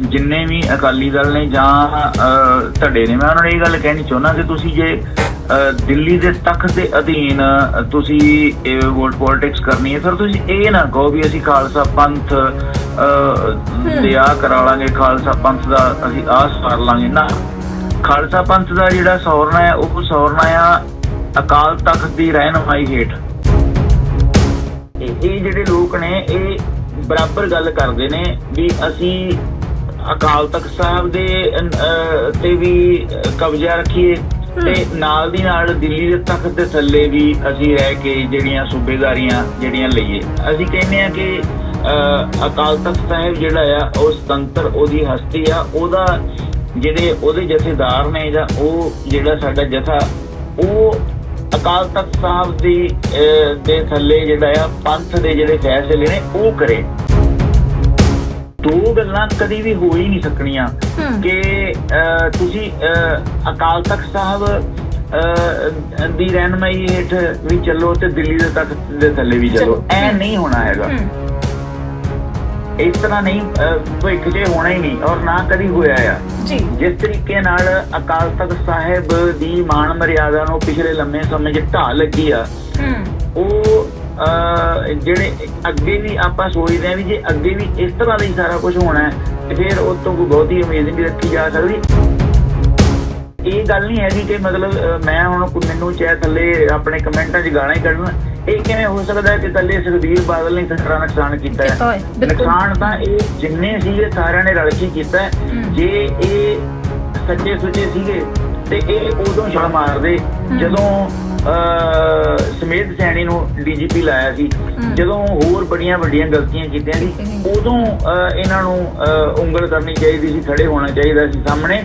ਜਿੰਨੇ ਵੀ ਅਕਾਲੀ ਦਲ ਨੇ ਜਾਂ ਅਹ, ਧੜੇ ਨੇ ਮੈਂ ਉਹਨਾਂ ਨੂੰ ਇਹ ਗੱਲ ਕਹਿਣੀ ਚਾਹੁੰਦਾ ਕਿ ਤੁਸੀਂ ਜੇ ਦਿੱਲੀ ਦੇ ਤਖਤ ਦੇ ਅਧੀਨ ਤੁਸੀਂ ਇਹ ਵੋਟ ਪੋਲਿਟਿਕਸ ਕਰਨੀ ਹੈ ਫਿਰ ਤੁਸੀਂ ਇਹ ਨਾ ਕਹੋ ਵੀ ਅਸੀਂ ਖਾਲਸਾ ਪੰਥ ਅਹ, ਦੇ ਆ ਕਰਾ ਲਾਂਗੇ ਖਾਲਸਾ ਪੰਥ ਦਾ ਅਸੀਂ ਆਹ ਸਾਰ ਲਾਂਗੇ। ਨਾ ਖਾਲਸਾ ਪੰਥ ਦਾ ਜਿਹੜਾ ਸੌਰਨਾ ਹੈ ਉਹ ਸੌਰਨਾ ਆ ਅਕਾਲ ਤਖਤ ਦੀ ਰਹਿਨਮਾਈ ਹੇਠ। ਇਹ ਜਿਹੜੇ ਲੋਕ ਨੇ ਇਹ ਬਰਾਬਰ ਗੱਲ ਕਰਦੇ ਨੇ ਵੀ ਅਸੀਂ ਅਕਾਲ ਤਖਤ ਸਾਹਿਬ ਦੇ ਤੇ ਵੀ ਕਬਜ਼ਾ ਰੱਖੀਏ। ਤੇ ਨਾਲ ਦੀ ਨਾਲ ਦਿੱਲੀ ਦੇ ਤਖਤ ਦੇ ਥੱਲੇ ਵੀ ਅਸੀਂ ਰਹਿ ਕੇ ਜਿਹੜੀਆਂ ਸੂਬੇਦਾਰੀਆਂ ਜਿਹੜੀਆਂ ਲਈਏ। ਅਸੀਂ ਕਹਿੰਦੇ ਆ ਕਿ ਅਕਾਲ ਤਖਤ ਸਾਹਿਬ ਜਿਹੜਾ ਆ ਉਹ ਸੁਤੰਤਰ ਉਹਦੀ ਹਸਤੀ ਆ। ਉਹਦਾ ਜਿਹੜੇ ਉਹਦੇ ਜਥੇਦਾਰ ਨੇ ਜਾਂ ਉਹ ਜਿਹੜਾ ਸਾਡਾ ਜਥਾ ਉਹ ਅਕਾਲ ਤਖਤ ਸਾਹਿਬ ਦੀ ਦੇ ਥੱਲੇ ਜਿਹੜਾ ਆ ਪੰਥ ਦੇ ਜਿਹੜੇ ਫੈਸਲੇ ਨੇ ਉਹ ਕਰੇ। ਦੋ ਗੱਲਾਂ ਕਦੀ ਵੀ ਹੋ ਹੀ ਨਹੀਂ ਸਕਣੀਆਂ। ਕਿ ਤੁਸੀਂ ਅਕਾਲ ਤਖਤ ਸਾਹਿਬ ਦੀ ਰਹਿਨਮਾਈ ਹੇਠ ਵੀ ਚੱਲੋ ਤੇ ਦਿੱਲੀ ਦੇ ਤਖਤ ਦੇ ਥੱਲੇ ਵੀ ਚੱਲੋ। ਐ ਨਹੀਂ ਹੋਣਾ ਹੈਗਾ। ਇਸ ਤਰ੍ਹਾਂ ਨਹੀਂ ਭਵਿੱਖ 'ਚ ਹੋਣਾ ਹੀ ਨਹੀਂ ਔਰ ਨਾ ਕਦੀ ਹੋਇਆ ਆ। ਜੀ। ਜਿਸ ਤਰੀਕੇ ਨਾਲ ਅਕਾਲ ਤਖਤ ਸਾਹਿਬ ਦੀ ਮਾਣ ਮਰਿਆਦਾ ਨੂੰ ਪਿਛਲੇ ਲੰਮੇ ਸਮੇਂ 'ਚ ਢਾਹ ਲੱਗੀ ਆ ਉਹ ਜਿਹੜੇ ਅੱਗੇ ਵੀ ਆਪਾਂ ਸੋਚਦੇ ਆ ਵੀ ਜੇ ਅੱਗੇ ਵੀ ਇਸ ਤਰ੍ਹਾਂ ਦਾ ਹੀ ਸਾਰਾ ਕੁਝ ਹੋਣਾ ਹੈ ਤੇ ਫਿਰ ਉਹ ਤੋਂ ਕੋਈ ਬਹੁਤੀ ਉਮੀਦ ਨਹੀਂ ਰੱਖੀ ਜਾ ਸਕਦੀ ਇਹ ਗੱਲ ਨਹੀਂ ਹੈਗੀ ਕਿ ਮਤਲਬ ਮੈਂ ਹੁਣ ਮੈਨੂੰ ਚਾਹੇ ਥੱਲੇ ਆਪਣੇ ਕਮੈਂਟਾਂ 'ਚ ਗਾਣਾ ਹੀ ਕੱਢਣ ਇਹ ਕਿਵੇਂ ਹੋ ਸਕਦਾ ਹੈ ਕਿ ਥੱਲੇ ਸੁਖਬੀਰ ਬਾਦਲ ਨੇ ਸਾਰਾ ਨੁਕਸਾਨ ਕੀਤਾ ਹੈ। ਨੁਕਸਾਨ ਤਾਂ ਇਹ ਜਿੰਨੇ ਸੀਗੇ ਸਾਰਿਆਂ ਨੇ ਰਲ ਕੇ ਕੀਤਾ। ਜੇ ਇਹ ਸੱਚੇ ਸੁੱਚੇ ਸੀਗੇ ਤੇ ਇਹ ਉਦੋਂ ਛੜ ਮਾਰਦੇ ਜਦੋਂ ਸਮੇਤ ਸੈਣੀ ਨੂੰ ਡੀਜੀਪੀ ਲਾਇਆ ਸੀ। ਜਦੋਂ ਹੋਰ ਬੜੀਆਂ ਵੱਡੀਆਂ ਗਲਤੀਆਂ ਕੀਤੀਆਂ ਸੀ ਉਦੋਂ ਇਹਨਾਂ ਨੂੰ ਉਂਗਲ ਕਰਨੀ ਚਾਹੀਦੀ ਸੀ ਖੜੇ ਹੋਣਾ ਚਾਹੀਦਾ ਸੀ ਸਾਹਮਣੇ।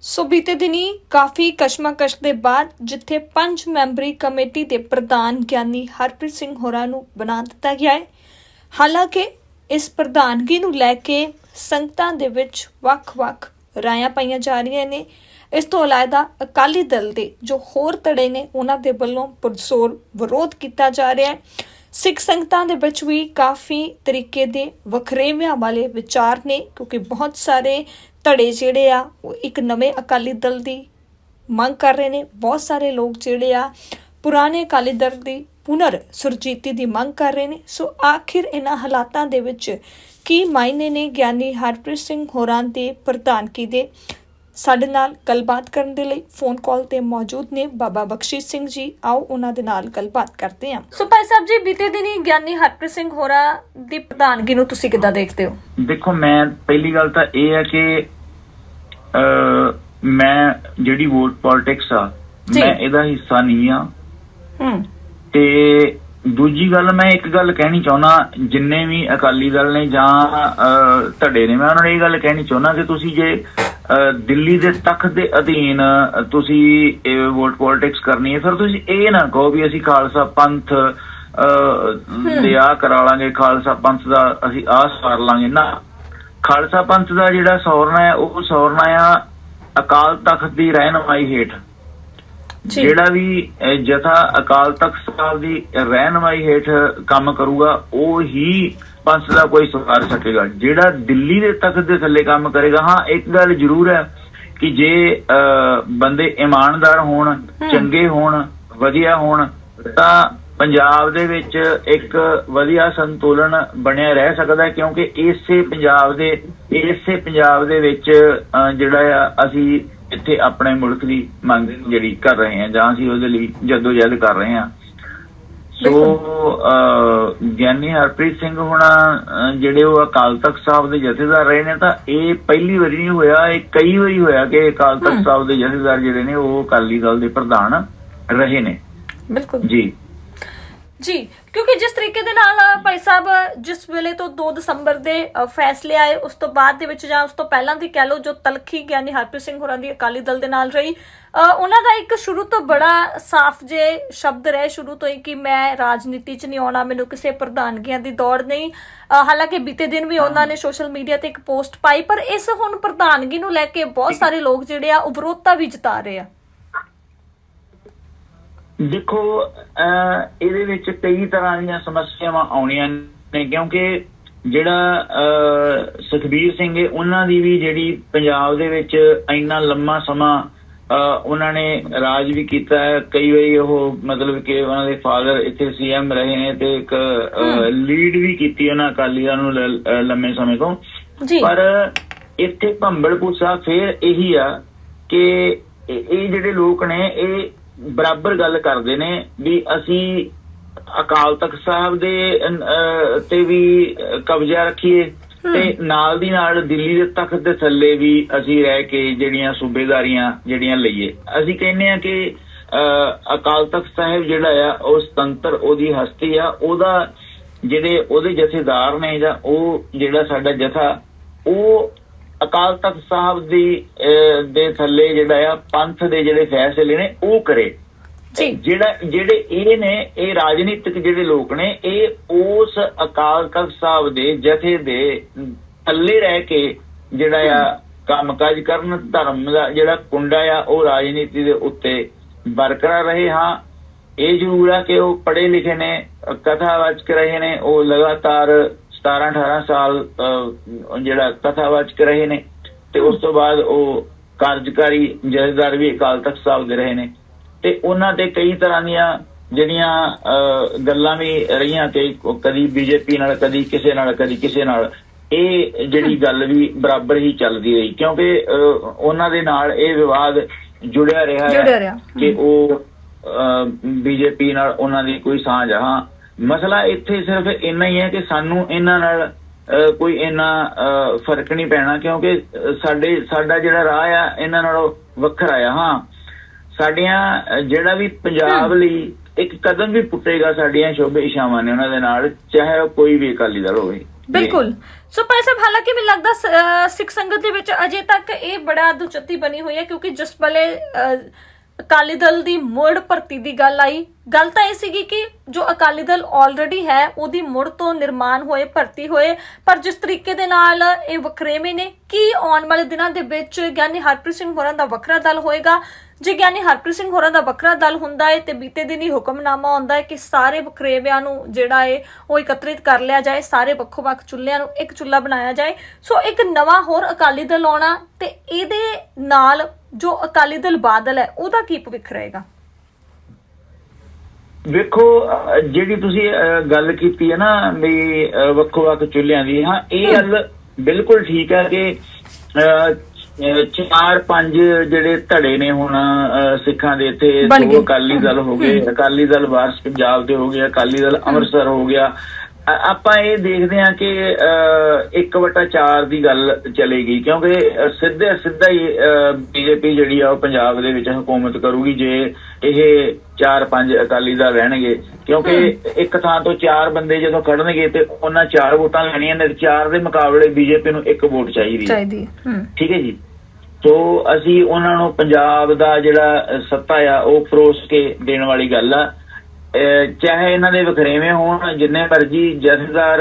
ਸੋ ਬੀਤੇ ਦਿਨੀ ਕਾਫੀ ਕਸ਼ਮਕਸ਼ ਦੇ ਬਾਅਦ ਜਿੱਥੇ ਪੰਜ ਮੈਂਬਰੀ ਕਮੇਟੀ ਦੇ ਪ੍ਰਧਾਨ ਗਿਆਨੀ ਹਰਪ੍ਰੀਤ ਸਿੰਘ ਹੋਰਾਂ ਨੂੰ ਬਣਾ ਦਿੱਤਾ ਗਿਆ ਹੈ ਹਾਲਾਂਕਿ ਇਸ ਪ੍ਰਧਾਨਗੀ ਨੂੰ ਲੈ ਕੇ ਸੰਗਤਾਂ ਦੇ ਵਿੱਚ ਵੱਖ-ਵੱਖ ਰਾਇਆਂ ਪਾਈਆਂ ਜਾ ਰਹੀਆਂ ਨੇ। ਇਸ ਤੋਂ ਇਲਾਵਾ ਅਕਾਲੀ ਦਲ ਦੇ ਜੋ ਹੋਰ ਧੜੇ ਨੇ, ਉਹਨਾਂ ਦੇ ਵੱਲੋਂ ਪੁਰਜ਼ੋਰ ਵਿਰੋਧ ਕੀਤਾ ਜਾ ਰਿਹਾ ਹੈ। ਸਿੱਖ ਸੰਗਤਾਂ ਦੇ ਵਿੱਚ ਵੀ ਕਾਫੀ ਤਰੀਕੇ ਦੇ ਵਖਰੇਵਿਆਂ ਵਾਲੇ ਵਿਚਾਰ ਨੇ, ਕਿਉਂਕਿ ਬਹੁਤ ਸਾਰੇ ਧੜੇ ਜਿਹੜੇ ਆ, ਉਹ ਇੱਕ ਨਵੇਂ ਅਕਾਲੀ ਦਲ ਦੀ ਮੰਗ ਕਰ ਰਹੇ ਨੇ। ਬਹੁਤ ਸਾਰੇ ਲੋਕ ਜਿਹੜੇ ਆ, ਪੁਰਾਣੇ ਅਕਾਲੀ ਦਲ ਦੀ ਪੁਨਰ ਸੁਰਜੀਤੀ ਦੀ ਮੰਗ ਕਰ ਰਹੇ ਨੇ। ਸੋ ਆਖਿਰ ਇਹਨਾਂ ਹਾਲਾਤਾਂ ਦੇ ਵਿੱਚ ਕੀ ਮਾਇਨੇ ਨੇ ਗਿਆਨੀ ਹਰਪ੍ਰੀਤ ਸਿੰਘ ਹੋਰਾਂ ਦੇ ਪ੍ਰਧਾਨਗੀ ਦੇ? ਸਾਡੇ ਨਾਲ ਗੱਲਬਾਤ ਕਰਨ ਦੇ ਲਈ ਫੋਨ ਕਾਲ ਤੇ ਮੌਜੂਦ ਨੇ ਬਾਬਾ ਬਖਸ਼ੀਸ਼ ਸਿੰਘ ਜੀ। ਆਓ ਉਹਨਾਂ ਦੇ ਨਾਲ ਗੱਲਬਾਤ ਕਰਦੇ ਹਾਂ। ਸੋ ਭਾਈ ਸਾਹਿਬ ਜੀ ਬੀਤੇ ਦਿਨੀ ਗਿਆਨੀ ਹਰਪ੍ਰੀਤ ਸਿੰਘ ਹੋਰਾਂ ਦੀ ਪ੍ਰਧਾਨਗੀ ਨੂੰ ਤੁਸੀਂ ਕਿੱਦਾਂ ਦੇਖਦੇ ਹੋ? ਦੇਖੋ ਮੈਂ ਪਹਿਲੀ ਗੱਲ ਤਾਂ ਇਹ ਹੈ ਕਿ ਮੈਂ ਜਿਹੜੀ ਵੋਟ ਪੋਲਿਟਿਕਸ ਆ। ਮੈਂ ਇਹਦਾ ਹਿੱਸਾ ਨਹੀਂ ਆ। ਹੂੰ। ਤੇ ਦੂਜੀ ਗੱਲ ਮੈਂ ਇੱਕ ਗੱਲ ਕਹਿਣੀ ਚਾਹੁੰਦਾ ਜਿੰਨੇ ਵੀ ਅਕਾਲੀ ਦਲ ਨੇ ਜਾਂ ਧੜੇ ਨੇ ਮੈਂ ਉਹਨਾਂ ਨੂੰ ਇਹ ਗੱਲ ਕਹਿਣੀ ਚਾਹੁੰਦਾ ਕਿ ਤੁਸੀਂ ਜੇ ਦਿੱਲੀ ਦੇ ਤਖਤ ਦੇ ਅਧੀਨ ਤੁਸੀਂ ਇਹ ਵੋਟ ਪੋਲਿਟਿਕਸ ਕਰਨੀ ਹੈ ਫਿਰ ਤੁਸੀਂ ਇਹ ਨਾ ਕਹੋ ਵੀ ਅਸੀਂ ਖਾਲਸਾ ਪੰਥ ਦੇ ਆ ਕਰਾ ਲਾਂਗੇ ਖਾਲਸਾ ਪੰਥ ਦਾ ਅਸੀਂ ਆਹ ਸਾਰ ਲਾਂਗੇ। ਨਾ ਖਾਲਸਾ ਪੰਥ ਦਾ ਜਿਹੜਾ ਸੌਰਨਾ ਹੈ ਉਹ ਸੌਰਨਾ ਆ ਅਕਾਲ ਤਖਤ ਦੀ ਰਹਿਨਮਾਈ ਹੇਠ। ਜਿਹੜਾ ਵੀ ਜਥਾ ਅਕਾਲ ਤਖਤ ਸਾਹਿਬ ਦੀ ਰਹਿਨਮਾਈ ਹੇਠ ਕੰਮ ਕਰੂਗਾ ਉਹ ਹੀ ਪੰਥ ਦਾ ਕੋਈ ਸੁਧਾਰ ਸਕੇਗਾ। ਜਿਹੜਾ ਦਿੱਲੀ ਦੇ ਤਖਤ ਦੇ ਥੱਲੇ ਕੰਮ ਕਰੇਗਾ ਹਾਂ ਇੱਕ ਗੱਲ ਜ਼ਰੂਰ ਹੈ ਕਿ ਜੇ ਬੰਦੇ ਇਮਾਨਦਾਰ ਹੋਣ ਚੰਗੇ ਹੋਣ ਵਧੀਆ ਹੋਣ ਤਾਂ ਪੰਜਾਬ ਦੇ ਵਿੱਚ ਇੱਕ ਵਧੀਆ ਸੰਤੁਲਨ ਬਣਿਆ ਰਹਿ ਸਕਦਾ ਕਿਉਂਕਿ ਇਸੇ ਪੰਜਾਬ ਦੇ ਇਸੇ ਪੰਜਾਬ ਦੇ ਵਿੱਚ ਜਿਹੜਾ ਆ ਅਸੀਂ ਇੱਥੇ ਆਪਣੇ ਮੁਲਕ ਦੀ ਮੰਗ ਜਿਹੜੀ ਕਰ ਰਹੇ ਹਾਂ ਜਾਂ ਅਸੀਂ ਉਹਦੇ ਲਈ ਜਦੋਜਹਿਦ ਕਰ ਰਹੇ ਹਾਂ। ਸੋ ਗਿਆਨੀ ਹਰਪ੍ਰੀਤ ਸਿੰਘ ਹੋਣਾ ਜਿਹੜੇ ਉਹ ਅਕਾਲ ਤਖਤ ਸਾਹਿਬ ਦੇ ਜਥੇਦਾਰ ਰਹੇ ਨੇ ਤਾਂ ਇਹ ਪਹਿਲੀ ਵਾਰੀ ਨਹੀਂ ਹੋਇਆ ਇਹ ਕਈ ਵਾਰੀ ਹੋਇਆ ਕਿ ਅਕਾਲ ਤਖਤ ਸਾਹਿਬ ਦੇ ਜਥੇਦਾਰ ਜਿਹੜੇ ਨੇ ਉਹ ਅਕਾਲੀ ਦਲ ਦੇ ਪ੍ਰਧਾਨ ਰਹੇ ਨੇ। ਬਿਲਕੁਲ। ਜੀ। ਜੀ ਕਿਉਂਕਿ ਜਿਸ ਤਰੀਕੇ ਦੇ ਨਾਲ ਭਾਈ ਸਾਹਿਬ ਜਿਸ ਵੇਲੇ ਤੋਂ 2 ਦਸੰਬਰ ਦੇ ਅ, ਫੈਸਲੇ ਆਏ ਉਸ ਤੋਂ ਬਾਅਦ ਦੇ ਵਿੱਚ ਜਾਂ ਉਸ ਤੋਂ ਪਹਿਲਾਂ ਦੀ ਕਹਿ ਲਓ ਜੋ ਤਲਖੀ ਗਿਆਨੀ ਹਰਪ੍ਰੀਤ ਸਿੰਘ ਹੋਰਾਂ ਦੀ ਅਕਾਲੀ ਦਲ ਦੇ ਨਾਲ ਰਹੀ ਅ, ਉਹਨਾਂ ਦਾ ਇੱਕ ਸ਼ੁਰੂ ਤੋਂ ਬੜਾ ਸਾਫ਼ ਜੇ ਸ਼ਬਦ ਰਹੇ ਸ਼ੁਰੂ ਤੋਂ ਹੀ ਕਿ ਮੈਂ ਰਾਜਨੀਤੀ 'ਚ ਨਹੀਂ ਆਉਣਾ ਮੈਨੂੰ ਕਿਸੇ ਪ੍ਰਧਾਨਗੀਆਂ ਦੀ ਦੌੜ ਨਹੀਂ। ਅ, ਹਾਲਾਂਕਿ ਬੀਤੇ ਦਿਨ ਵੀ ਉਹਨਾਂ ਨੇ ਸੋਸ਼ਲ ਮੀਡੀਆ ਤੇ ਇੱਕ ਪੋਸਟ ਪਾਈ ਪਰ ਇਸ ਹੁਣ ਪ੍ਰਧਾਨਗੀ ਨੂੰ ਲੈ ਕੇ ਬਹੁਤ ਸਾਰੇ ਲੋਕ ਜਿਹੜੇ ਆ ਉਹ ਵਿਰੋਧਤਾ ਵੀ ਜਤਾ ਰਹੇ ਆ। ਦੇਖੋ ਇਹਦੇ ਵਿੱਚ ਕਈ ਤਰ੍ਹਾਂ ਦੀਆਂ ਸਮੱਸਿਆਵਾਂ ਆਉਣੀਆਂ ਨੇ ਕਿਉਂਕਿ ਜਿਹੜਾ ਸੁਖਬੀਰ ਸਿੰਘ ਉਹਨਾਂ ਦੀ ਵੀ ਜਿਹੜੀ ਪੰਜਾਬ ਦੇ ਵਿੱਚ ਇੰਨਾ ਲੰਮਾ ਸਮਾਂ ਉਹਨਾਂ ਨੇ ਰਾਜ ਵੀ ਕੀਤਾ ਹੈ। ਕਈ ਵਾਰੀ ਉਹ ਮਤਲਬ ਕਿ ਉਹਨਾਂ ਦੇ ਫਾਦਰ ਇੱਥੇ ਸੀਐਮ ਰਹੇ ਨੇ ਤੇ ਇੱਕ ਲੀਡ ਵੀ ਕੀਤੀ ਉਹਨਾਂ ਅਕਾਲੀ ਦਲ ਨੂੰ ਲੰਮੇ ਸਮੇਂ ਤੋਂ। ਪਰ ਇੱਥੇ ਭੰਬਲਪੁਰ ਸਾਹਿਬ ਫੇਰ ਇਹੀ ਆ ਕਿ ਇਹ ਜਿਹੜੇ ਲੋਕ ਨੇ ਇਹ ਬਰਾਬਰ ਗੱਲ ਕਰਦੇ ਨੇ ਵੀ ਅਸੀਂ ਅਕਾਲ ਤਖਤ ਸਾਹਿਬ ਦੇ ਤੇ ਵੀ ਕਬਜ਼ਾ ਰੱਖੀਏ ਤੇ ਨਾਲ ਦੀ ਨਾਲ ਦਿੱਲੀ ਦੇ ਤਖਤ ਦੇ ਥੱਲੇ ਵੀ ਅਸੀਂ ਰਹਿ ਕੇ ਜਿਹੜੀਆਂ ਸੂਬੇਦਾਰੀਆਂ ਜਿਹੜੀਆਂ ਲਈਏ। ਅਸੀਂ ਕਹਿੰਦੇ ਆ ਕਿ ਅਕਾਲ ਤਖਤ ਸਾਹਿਬ ਜਿਹੜਾ ਆ ਉਹ ਸੁਤੰਤਰ ਉਹਦੀ ਹਸਤੀ ਆ ਉਹਦਾ ਜਿਹੜੇ ਉਹਦੇ ਜਥੇਦਾਰ ਨੇ ਜਾਂ ਉਹ ਜਿਹੜਾ ਸਾਡਾ ਜਥਾ ਉਹ ਅਕਾਲ ਤਖਤ ਸਾਹਿਬ ਦੀ ਦੇ ਥੱਲੇ ਜਿਹੜਾ ਆ ਪੰਥ ਦੇ ਜਿਹੜੇ ਫੈਸਲੇ ਨੇ ਉਹ ਕਰੇ। ਜਿਹੜਾ ਜਿਹੜੇ ਇਹ ਨੇ ਇਹ ਰਾਜਨੀਤਿਕ ਜਿਹੜੇ ਲੋਕ ਨੇ ਇਹ ਉਸ ਅਕਾਲ ਤਖਤ ਸਾਹਿਬ ਦੇ ਜਥੇ ਦੇ ਥੱਲੇ ਰਹਿ ਕੇ ਜਿਹੜਾ ਆ ਕੰਮਕਾਜ ਕਰਨ ਧਰਮ ਦਾ ਜਿਹੜਾ ਕੁੰਡਾ ਆ ਉਹ ਰਾਜਨੀਤੀ ਦੇ ਉੱਤੇ ਬਰਕਰਾਰ ਰਹੇ ਹਾਂ। ਇਹ ਜ਼ਰੂਰ ਆ ਕਿ ਉਹ ਪੜ੍ਹੇ ਲਿਖੇ ਨੇ ਕਥਾਵਾਚਕ ਰਹੇ ਨੇ ਉਹ ਲਗਾਤਾਰ 17 18 ਸਾਲ ਜਿਹੜਾ ਕਥਾਵਾਚਕ ਰਹੇ ਨੇ ਤੇ ਉਸ ਤੋਂ ਬਾਅਦ ਉਹ ਕਾਰਜਕਾਰੀ ਜਥੇਦਾਰ ਵੀ ਅਕਾਲ ਤਖਤ ਸਾਹਿਬ ਦੇ ਰਹੇ ਨੇ ਤੇ ਉਹਨਾਂ ਤੇ ਕਈ ਤਰ੍ਹਾਂ ਦੀਆਂ ਜਿਹੜੀਆਂ ਗੱਲਾਂ ਵੀ ਰਹੀਆਂ ਉਹ ਕਦੀ ਬੀਜੇਪੀ ਨਾਲ ਕਦੀ ਕਿਸੇ ਨਾਲ ਕਦੀ ਕਿਸੇ ਨਾਲ ਇਹ ਜਿਹੜੀ ਗੱਲ ਵੀ ਬਰਾਬਰ ਹੀ ਚੱਲਦੀ ਰਹੀ ਕਿਉਂਕਿ ਉਹਨਾਂ ਦੇ ਨਾਲ ਇਹ ਵਿਵਾਦ ਜੁੜਿਆ ਰਿਹਾ। ਕਿ ਉਹ ਬੀਜੇਪੀ ਨਾਲ ਉਹਨਾਂ ਦੀ ਕੋਈ ਸਾਂਝ ਹਾਂ ਮਸਲਾ ਇੱਥੇ ਸਿਰਫ ਇੰਨਾ ਹੀ ਹੈ ਕਿ ਸਾਨੂੰ ਇਹਨਾਂ ਨਾਲ ਕੋਈ ਇੰਨਾ ਫ਼ਰਕ ਨਹੀਂ ਪੈਣਾ ਕਿਉਂਕਿ ਸਾਡੇ ਸਾਡਾ ਜਿਹੜਾ ਰਾਹ ਆ ਇਹਨਾਂ ਨਾਲੋਂ ਵੱਖਰਾ ਆ ਹਾਂ। ਸਾਡੀਆਂ ਜਿਹੜਾ ਵੀ ਪੰਜਾਬ ਲਈ ਇੱਕ ਕਦਮ ਵੀ ਪੁੱਟੇਗਾ ਸਾਡੀਆਂ ਸ਼ੋਭੇ ਇਸ਼ਾਵਾਂ ਨੇ ਉਹਨਾਂ ਦੇ ਨਾਲ ਚਾਹੇ ਉਹ ਕੋਈ ਵੀ ਅਕਾਲੀ ਦਲ ਹੋਵੇ। ਬਿਲਕੁਲ। ਸੋ ਭਾਈ ਸਾਹਿਬ ਹਾਲਾਂਕਿ ਮੈਨੂੰ ਲੱਗਦਾ ਸਿੱਖ ਸੰਗਤ ਦੇ ਵਿੱਚ ਅਜੇ ਤੱਕ ਇਹ ਬੜਾ ਦੁਚੱਤੀ ਬਣੀ ਹੋਈ ਹੈ ਕਿਉਂਕਿ ਜਿਸ ਅਹ, ਅਕਾਲੀ ਦਲ ਦੀ ਮੁੜ ਭਰਤੀ ਦੀ ਗੱਲ ਆਈ। ਗੱਲ ਤਾਂ ਇਹ ਸੀਗੀ ਕਿ ਜੋ ਅਕਾਲੀ ਦਲ ਆਲਰੇਡੀ ਹੈ, ਉਹਦੀ ਮੁੜ ਤੋਂ ਨਿਰਮਾਣ ਹੋਏ, ਭਰਤੀ ਹੋਏ, ਪਰ ਜਿਸ ਤਰੀਕੇ ਦੇ ਨਾਲ ਇਹ ਵਖਰੇਵੇਂ ਨੇ, ਕੀ ਆਉਣ ਵਾਲੇ ਦਿਨਾਂ ਦੇ ਵਿੱਚ ਗਿਆਨੀ ਹਰਪ੍ਰੀਤ ਸਿੰਘ ਹੋਰਾਂ ਦਾ ਵੱਖਰਾ ਦਲ ਹੋਏਗਾ? ਜੇ ਗਿਆਨੀ ਹਰਪ੍ਰੀਤ ਸਿੰਘ ਹੋਰਾਂ ਦਾ ਵੱਖਰਾ ਦਲ ਹੁੰਦਾ ਹੈ ਤੇ ਬੀਤੇ ਦਿਨ ਹੀ ਹੁਕਮਨਾਮਾ ਆਉਂਦਾ ਹੈ ਕਿ ਸਾਰੇ ਵਖਰੇਵਿਆਂ ਨੂੰ ਜਿਹੜਾ ਹੈ ਉਹ ਇਕੱਤਰਿਤ ਕਰ ਲਿਆ ਜਾਏ, ਸਾਰੇ ਵੱਖੋ-ਵੱਖ ਚੁੱਲ੍ਹਿਆਂ ਨੂੰ ਇੱਕ ਚੁੱਲ੍ਹਾ ਬਣਾਇਆ ਜਾਏ। ਸੋ ਇੱਕ ਨਵਾਂ ਹੋਰ ਅਕਾਲੀ ਦਲ ਆਉਣਾ ਤੇ ਇਹਦੇ ਨਾਲ ਜੋ ਅਕਾਲੀ ਦਲ ਬਾਦਲ ਹੈ ਉਹਦਾ ਕੀ ਭਵਿੱਖ ਰਹੇਗਾ? ਵੇਖੋ ਅਹ, ਜਿਹੜੀ ਤੁਸੀਂ ਅਹ, ਗੱਲ ਕੀਤੀ ਹੈ ਨਾ ਵੀ ਅਹ, ਵੱਖੋ-ਵੱਖ ਚੁੱਲ੍ਹਿਆਂ ਦੀ ਹਾਂ ਇਹ ਗੱਲ ਬਿਲਕੁਲ ਠੀਕ ਹੈ ਕਿ ਅਹ, ਅਹ, ਚਾਰ ਪੰਜ ਜਿਹੜੇ ਧੜੇ ਨੇ ਹੁਣ ਅਹ, ਸਿੱਖਾਂ ਦੇ ਇੱਥੇ ਬਣ ਗਏ। ਦੋ ਅਕਾਲੀ ਦਲ ਹੋ ਗਏ ਅਕਾਲੀ ਦਲ ਵਾਰਸ ਪੰਜਾਬ ਦੇ ਹੋ ਗਏ ਅਕਾਲੀ ਦਲ ਅੰਮ੍ਰਿਤਸਰ ਹੋ ਗਿਆ ਆਪਾਂ ਇਹ ਦੇਖਦੇ ਹਾਂ ਕਿ 1/4 ਦੀ ਗੱਲ ਚਲੇਗੀ ਕਿਉਂਕਿ ਸਿੱਧੇ ਸਿੱਧਾ ਹੀ ਬੀਜੇਪੀ ਜਿਹੜੀ ਆ ਉਹ ਪੰਜਾਬ ਦੇ ਵਿੱਚ ਹਕੂਮਤ ਕਰੂਗੀ ਜੇ ਇਹ 4-5 ਅਕਾਲੀ ਦਲ ਰਹਿਣਗੇ। ਕਿਉਂਕਿ ਇੱਕ ਥਾਂ ਤੋਂ ਚਾਰ ਬੰਦੇ ਜਦੋਂ ਖੜਨਗੇ ਤੇ ਉਹਨਾਂ ਚਾਰ ਵੋਟਾਂ ਲੈਣੀਆਂ ਨੇ ਤੇ ਚਾਰ ਦੇ ਮੁਕਾਬਲੇ ਬੀਜੇਪੀ ਨੂੰ ਇੱਕ ਵੋਟ ਚਾਹੀਦੀ ਹੈ। ਚਾਹੀਦੀ ਠੀਕ ਹੈ ਜੀ? ਸੋ ਅਸੀਂ ਉਹਨਾਂ ਨੂੰ ਪੰਜਾਬ ਦਾ ਜਿਹੜਾ ਸੱਤਾ ਆ ਉਹ ਫਰੋਸ ਕੇ ਦੇਣ ਵਾਲੀ ਗੱਲ ਆ। ਚਾਹੇ ਇਹਨਾਂ ਦੇ ਵਖਰੇਵੇਂ ਹੋਣ ਜਿੰਨੇ ਮਰਜ਼ੀ ਜਥੇਦਾਰ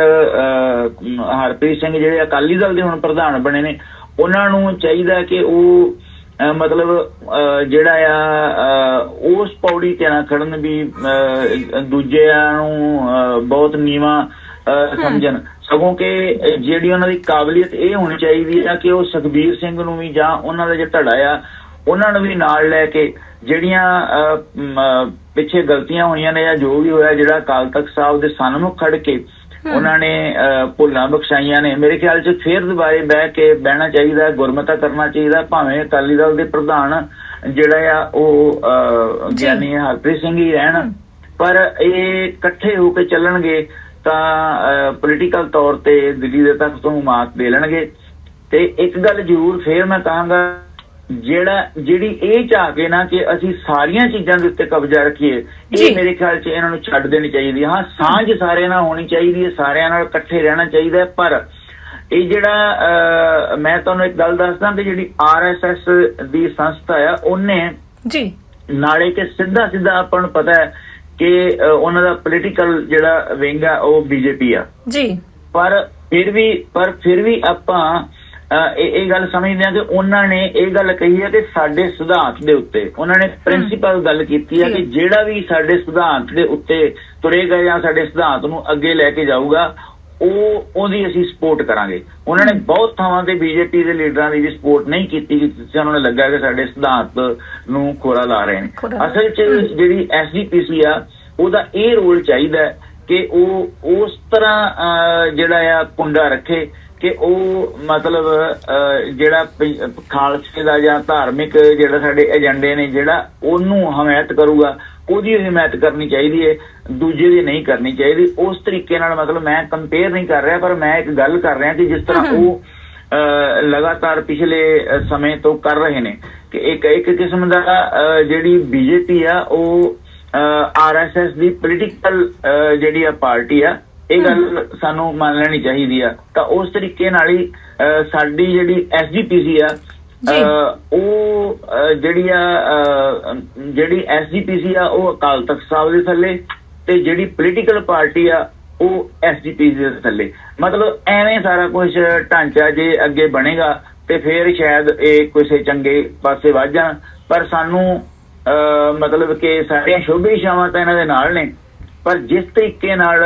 ਹਰਪ੍ਰੀਤ ਸਿੰਘ ਜਿਹੜੇ ਅਕਾਲੀ ਦਲ ਦੇ ਹੁਣ ਪ੍ਰਧਾਨ ਬਣੇ ਨੇ ਉਹਨਾਂ ਨੂੰ ਚਾਹੀਦਾ ਕਿ ਉਹ ਮਤਲਬ ਜਿਹੜਾ ਆ ਉਸ ਪੌੜੀ ਤੇ ਨਾ ਖੜਨ ਵੀ ਦੂਜਿਆਂ ਨੂੰ ਬਹੁਤ ਨੀਵਾ ਸਮਝਣ। ਸਗੋਂ ਕਿ ਜਿਹੜੀ ਉਹਨਾਂ ਦੀ ਕਾਬਲੀਅਤ ਇਹ ਹੋਣੀ ਚਾਹੀਦੀ ਆ ਕਿ ਉਹ ਸੁਖਬੀਰ ਸਿੰਘ ਨੂੰ ਵੀ ਜਾਂ ਉਹਨਾਂ ਦਾ ਜਿਹੜਾ ਧੜਾ ਆ ਉਹਨਾਂ ਨੂੰ ਵੀ ਨਾਲ ਲੈ ਕੇ ਜਿਹੜੀਆਂ ਪਿੱਛੇ ਗਲਤੀਆਂ ਹੋਈਆਂ ਨੇ ਜਾਂ ਜੋ ਵੀ ਹੋਇਆ ਜਿਹੜਾ ਅਕਾਲ ਤਖਤ ਸਾਹਿਬ ਦੇ ਸਨਮੁਖ ਖੜ ਕੇ ਉਹਨਾਂ ਨੇ ਭੁੱਲਾਂ ਬਖਸ਼ਾਈਆਂ ਨੇ। ਮੇਰੇ ਖਿਆਲ 'ਚ ਫੇਰ ਦੁਬਾਰੇ ਬਹਿ ਕੇ ਬਹਿਣਾ ਚਾਹੀਦਾ ਗੁਰਮਤਾ ਕਰਨਾ ਚਾਹੀਦਾ ਭਾਵੇਂ ਅਕਾਲੀ ਦਲ ਦੇ ਪ੍ਰਧਾਨ ਜਿਹੜਾ ਆ ਉਹ। ਗਿਆਨੀ ਹਰਪ੍ਰੀਤ ਸਿੰਘ ਹੀ ਰਹਿਣ। ਪਰ ਇਹ ਇਕੱਠੇ ਹੋ ਕੇ ਚੱਲਣਗੇ ਤਾਂ ਪੋਲੀਟੀਕਲ ਤੌਰ ਤੇ ਦਿੱਲੀ ਦੇ ਤਖਤ ਤੋਂ ਮਾਤ ਦੇ ਲੈਣਗੇ। ਤੇ ਇੱਕ ਗੱਲ ਜ਼ਰੂਰ ਫੇਰ ਮੈਂ ਕਹਾਂਗਾ ਜਿਹੜਾ ਜਿਹੜੀ ਇਹ ਚਾਹ ਕੇ ਨਾ ਕਿ ਅਸੀਂ ਸਾਰੀਆਂ ਚੀਜ਼ਾਂ ਦੇ ਉੱਤੇ ਕਬਜ਼ਾ ਰੱਖੀਏ। ਇਹ ਮੇਰੇ ਖਿਆਲ 'ਚ ਇਹਨਾਂ ਨੂੰ ਛੱਡ ਦੇਣੀ ਚਾਹੀਦੀ ਹੈ। ਸਾਂਝ ਸਾਰਿਆਂ ਨਾਲ ਹੋਣੀ ਚਾਹੀਦੀ ਹੈ ਸਾਰਿਆਂ ਨਾਲ ਇਕੱਠੇ ਰਹਿਣਾ ਚਾਹੀਦਾ ਹੈ ਪਰ ਇਹ ਜਿਹੜਾ ਮੈਂ ਤੁਹਾਨੂੰ ਇੱਕ ਗੱਲ ਦੱਸਦਾ ਕਿ ਜਿਹੜੀ ਆਰਐਸਐਸ ਦੀ ਸੰਸਥਾ ਆ ਉਹਨੇ ਜੀ ਨਾਲੇ ਕਿ ਸਿੱਧਾ ਸਿੱਧਾ ਆਪਾਂ ਨੂੰ ਪਤਾ ਹੈ ਕਿ ਉਹਨਾਂ ਦਾ ਪੋਲੀਟੀਕਲ ਜਿਹੜਾ ਵਿੰਗ ਆ ਉਹ ਬੀਜੇਪੀ ਆ ਜੀ ਪਰ ਫਿਰ ਵੀ ਪਰ ਫਿਰ ਵੀ ਆਪਾਂ ਇਹ ਇਹ ਗੱਲ ਸਮਝਦੇ ਹਾਂ ਕਿ ਉਹਨਾਂ ਨੇ ਇਹ ਗੱਲ ਕਹੀ ਹੈ ਕਿ ਸਾਡੇ ਸਿਧਾਂਤ ਦੇ ਉੱਤੇ ਉਹਨਾਂ ਨੇ ਪ੍ਰਿੰਸੀਪਲ ਗੱਲ ਕੀਤੀ ਹੈ ਕਿ ਜਿਹੜਾ ਵੀ ਸਾਡੇ ਸਿਧਾਂਤ ਦੇ ਉੱਤੇ ਤੁਰੇਗਾ ਜਾਂ ਸਾਡੇ ਸਿਧਾਂਤ ਨੂੰ ਅੱਗੇ ਲੈ ਕੇ ਜਾਊਗਾ ਉਹ ਉਹਦੀ ਅਸੀਂ ਸਪੋਰਟ ਕਰਾਂਗੇ। ਉਹਨਾਂ ਨੇ ਬਹੁਤ ਥਾਵਾਂ ਤੇ ਬੀਜੇਪੀ ਦੇ ਲੀਡਰਾਂ ਦੀ ਵੀ ਸਪੋਰਟ ਨਹੀਂ ਕੀਤੀ ਕਿ ਉਹਨਾਂ ਨੂੰ ਲੱਗਾ ਕਿ ਸਾਡੇ ਸਿਧਾਂਤ ਨੂੰ ਖੋਰਾ ਲਾ ਰਹੇ ਨੇ। ਅਸਲ 'ਚ ਜਿਹੜੀ ਐਸਜੀਪੀਸੀ ਆ ਉਹਦਾ ਇਹ ਰੋਲ ਚਾਹੀਦਾ ਕਿ ਉਹ ਉਸ ਤਰ੍ਹਾਂ ਜਿਹੜਾ ਆ ਕੁੰਡਾ ਰੱਖੇ ਕਿ ਉਹ ਮਤਲਬ ਜਿਹੜਾ ਖਾਲਸੇ ਦਾ ਜਾਂ ਧਾਰਮਿਕ ਜਿਹੜਾ ਸਾਡੇ ਏਜੰਡੇ ਨੇ ਜਿਹੜਾ ਉਹਨੂੰ ਹਮਾਇਤ ਕਰੂਗਾ ਉਹਦੀ ਹਮਾਇਤ ਕਰਨੀ ਚਾਹੀਦੀ ਹੈ ਦੂਜੇ ਦੀ ਨਹੀਂ ਕਰਨੀ ਚਾਹੀਦੀ। ਉਸ ਤਰੀਕੇ ਨਾਲ ਮਤਲਬ ਮੈਂ ਕੰਪੇਅਰ ਨਹੀਂ ਕਰ ਰਿਹਾ ਪਰ ਮੈਂ ਇੱਕ ਗੱਲ ਕਰ ਰਿਹਾ ਕਿ ਜਿਸ ਤਰ੍ਹਾਂ ਉਹ ਲਗਾਤਾਰ ਪਿਛਲੇ ਸਮੇਂ ਤੋਂ ਕਰ ਰਹੇ ਨੇ ਕਿ ਇੱਕ ਇੱਕ ਕਿਸਮ ਦਾ ਜਿਹੜੀ ਬੀਜੇਪੀ ਆ ਉਹ ਆਰਐਸਐਸ ਦੀ ਪੋਲੀਟੀਕਲ ਜਿਹੜੀ ਆ ਪਾਰਟੀ ਆ ਇਹ ਗੱਲ ਸਾਨੂੰ ਮੰਨ ਲੈਣੀ ਚਾਹੀਦੀ ਆ। ਤਾਂ ਉਸ ਤਰੀਕੇ ਨਾਲ ਹੀ ਸਾਡੀ ਜਿਹੜੀ ਐਸਜੀਪੀਸੀ ਆ ਉਹ ਜਿਹੜੀ ਆ ਜਿਹੜੀ ਐਸਜੀਪੀਸੀ ਆ ਉਹ ਅਕਾਲ ਤਖਤ ਸਾਹਿਬ ਦੇ ਥੱਲੇ ਤੇ ਜਿਹੜੀ ਪੋਲੀਟੀਕਲ ਪਾਰਟੀ ਆ ਉਹ ਐਸਜੀਪੀਸੀ ਦੇ ਥੱਲੇ। ਮਤਲਬ ਐਵੇਂ ਸਾਰਾ ਕੁਝ ਢਾਂਚਾ ਜੇ ਅੱਗੇ ਬਣੇਗਾ ਤੇ ਫਿਰ ਸ਼ਾਇਦ ਇਹ ਕਿਸੇ ਚੰਗੇ ਪਾਸੇ ਵੱਧ ਜਾਣ। ਪਰ ਸਾਨੂੰ ਮਤਲਬ ਕਿ ਸਾਰੀਆਂ ਸ਼ੁਭ ਇਸ਼ਾਵਾਂ ਤਾਂ ਇਹਨਾਂ ਦੇ ਨਾਲ ਨੇ। ਪਰ ਜਿਸ ਤਰੀਕੇ ਨਾਲ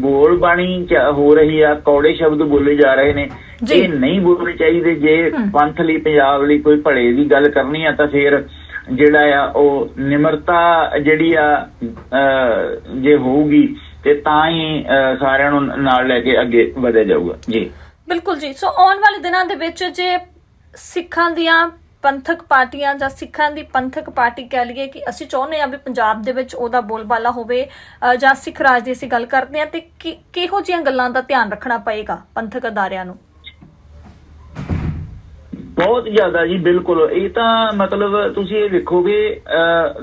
ਬੋਲ ਬਾਣੀ ਹੋ ਰਹੀ ਆ ਕੌੜੇ ਸ਼ਬਦ ਬੋਲੇ ਜਾ ਰਹੇ ਨੇ। ਇਹ ਨਹੀਂ ਬੋਲਣੇ ਚਾਹੀਦੇ ਜੇ। ਪੰਥ ਲਈ ਪੰਜਾਬ ਲਈ ਕੋਈ ਭਲੇ ਦੀ ਗੱਲ ਕਰਨੀ ਆ ਤਾਂ ਫਿਰ ਜਿਹੜਾ ਆ ਉਹ ਨਿਮਰਤਾ ਜਿਹੜੀ ਆ ਜੇ ਹੋਊਗੀ ਤੇ ਤਾਂ ਹੀ ਸਾਰਿਆਂ ਨੂੰ ਨਾਲ ਲੈ ਕੇ ਅੱਗੇ ਵਧਿਆ ਜਾਊਗਾ ਜੀ ਬਿਲਕੁਲ ਜੀ ਸੋ ਆਉਣ ਵਾਲੇ ਦਿਨਾਂ ਦੇ ਵਿੱਚ ਜੇ ਸਿੱਖਾਂ ਦੀਆਂ ਪੰਥਕ ਪਾਰਟੀਆਂ ਜਾਂ ਸਿੱਖਾਂ ਦੀ ਪੰਥਕ ਪਾਰਟੀ ਕਹਿ ਲਈਏ ਕਿ ਅਸੀਂ ਚਾਹੁੰਦੇ ਹਾਂ ਵੀ ਪੰਜਾਬ ਦੇ ਵਿੱਚ ਉਹਦਾ ਬੋਲਬਾਲਾ ਹੋਵੇ ਜਾਂ ਸਿੱਖ ਰਾਜ ਦੀ ਅਸੀਂ ਗੱਲ ਕਰਦੇ ਹਾਂ ਤੇ ਕਿਹੋ ਜਿਹੀਆਂ ਗੱਲਾਂ ਦਾ ਧਿਆਨ ਰੱਖਣਾ ਪਏਗਾ ਪੰਥਕ ਅਦਾਰਿਆਂ ਨੂੰ ਬਹੁਤ ਜ਼ਿਆਦਾ ਜੀ ਬਿਲਕੁਲ ਇਹ ਤਾਂ ਮਤਲਬ ਤੁਸੀਂ ਇਹ ਵੇਖੋਗੇ ਅਹ,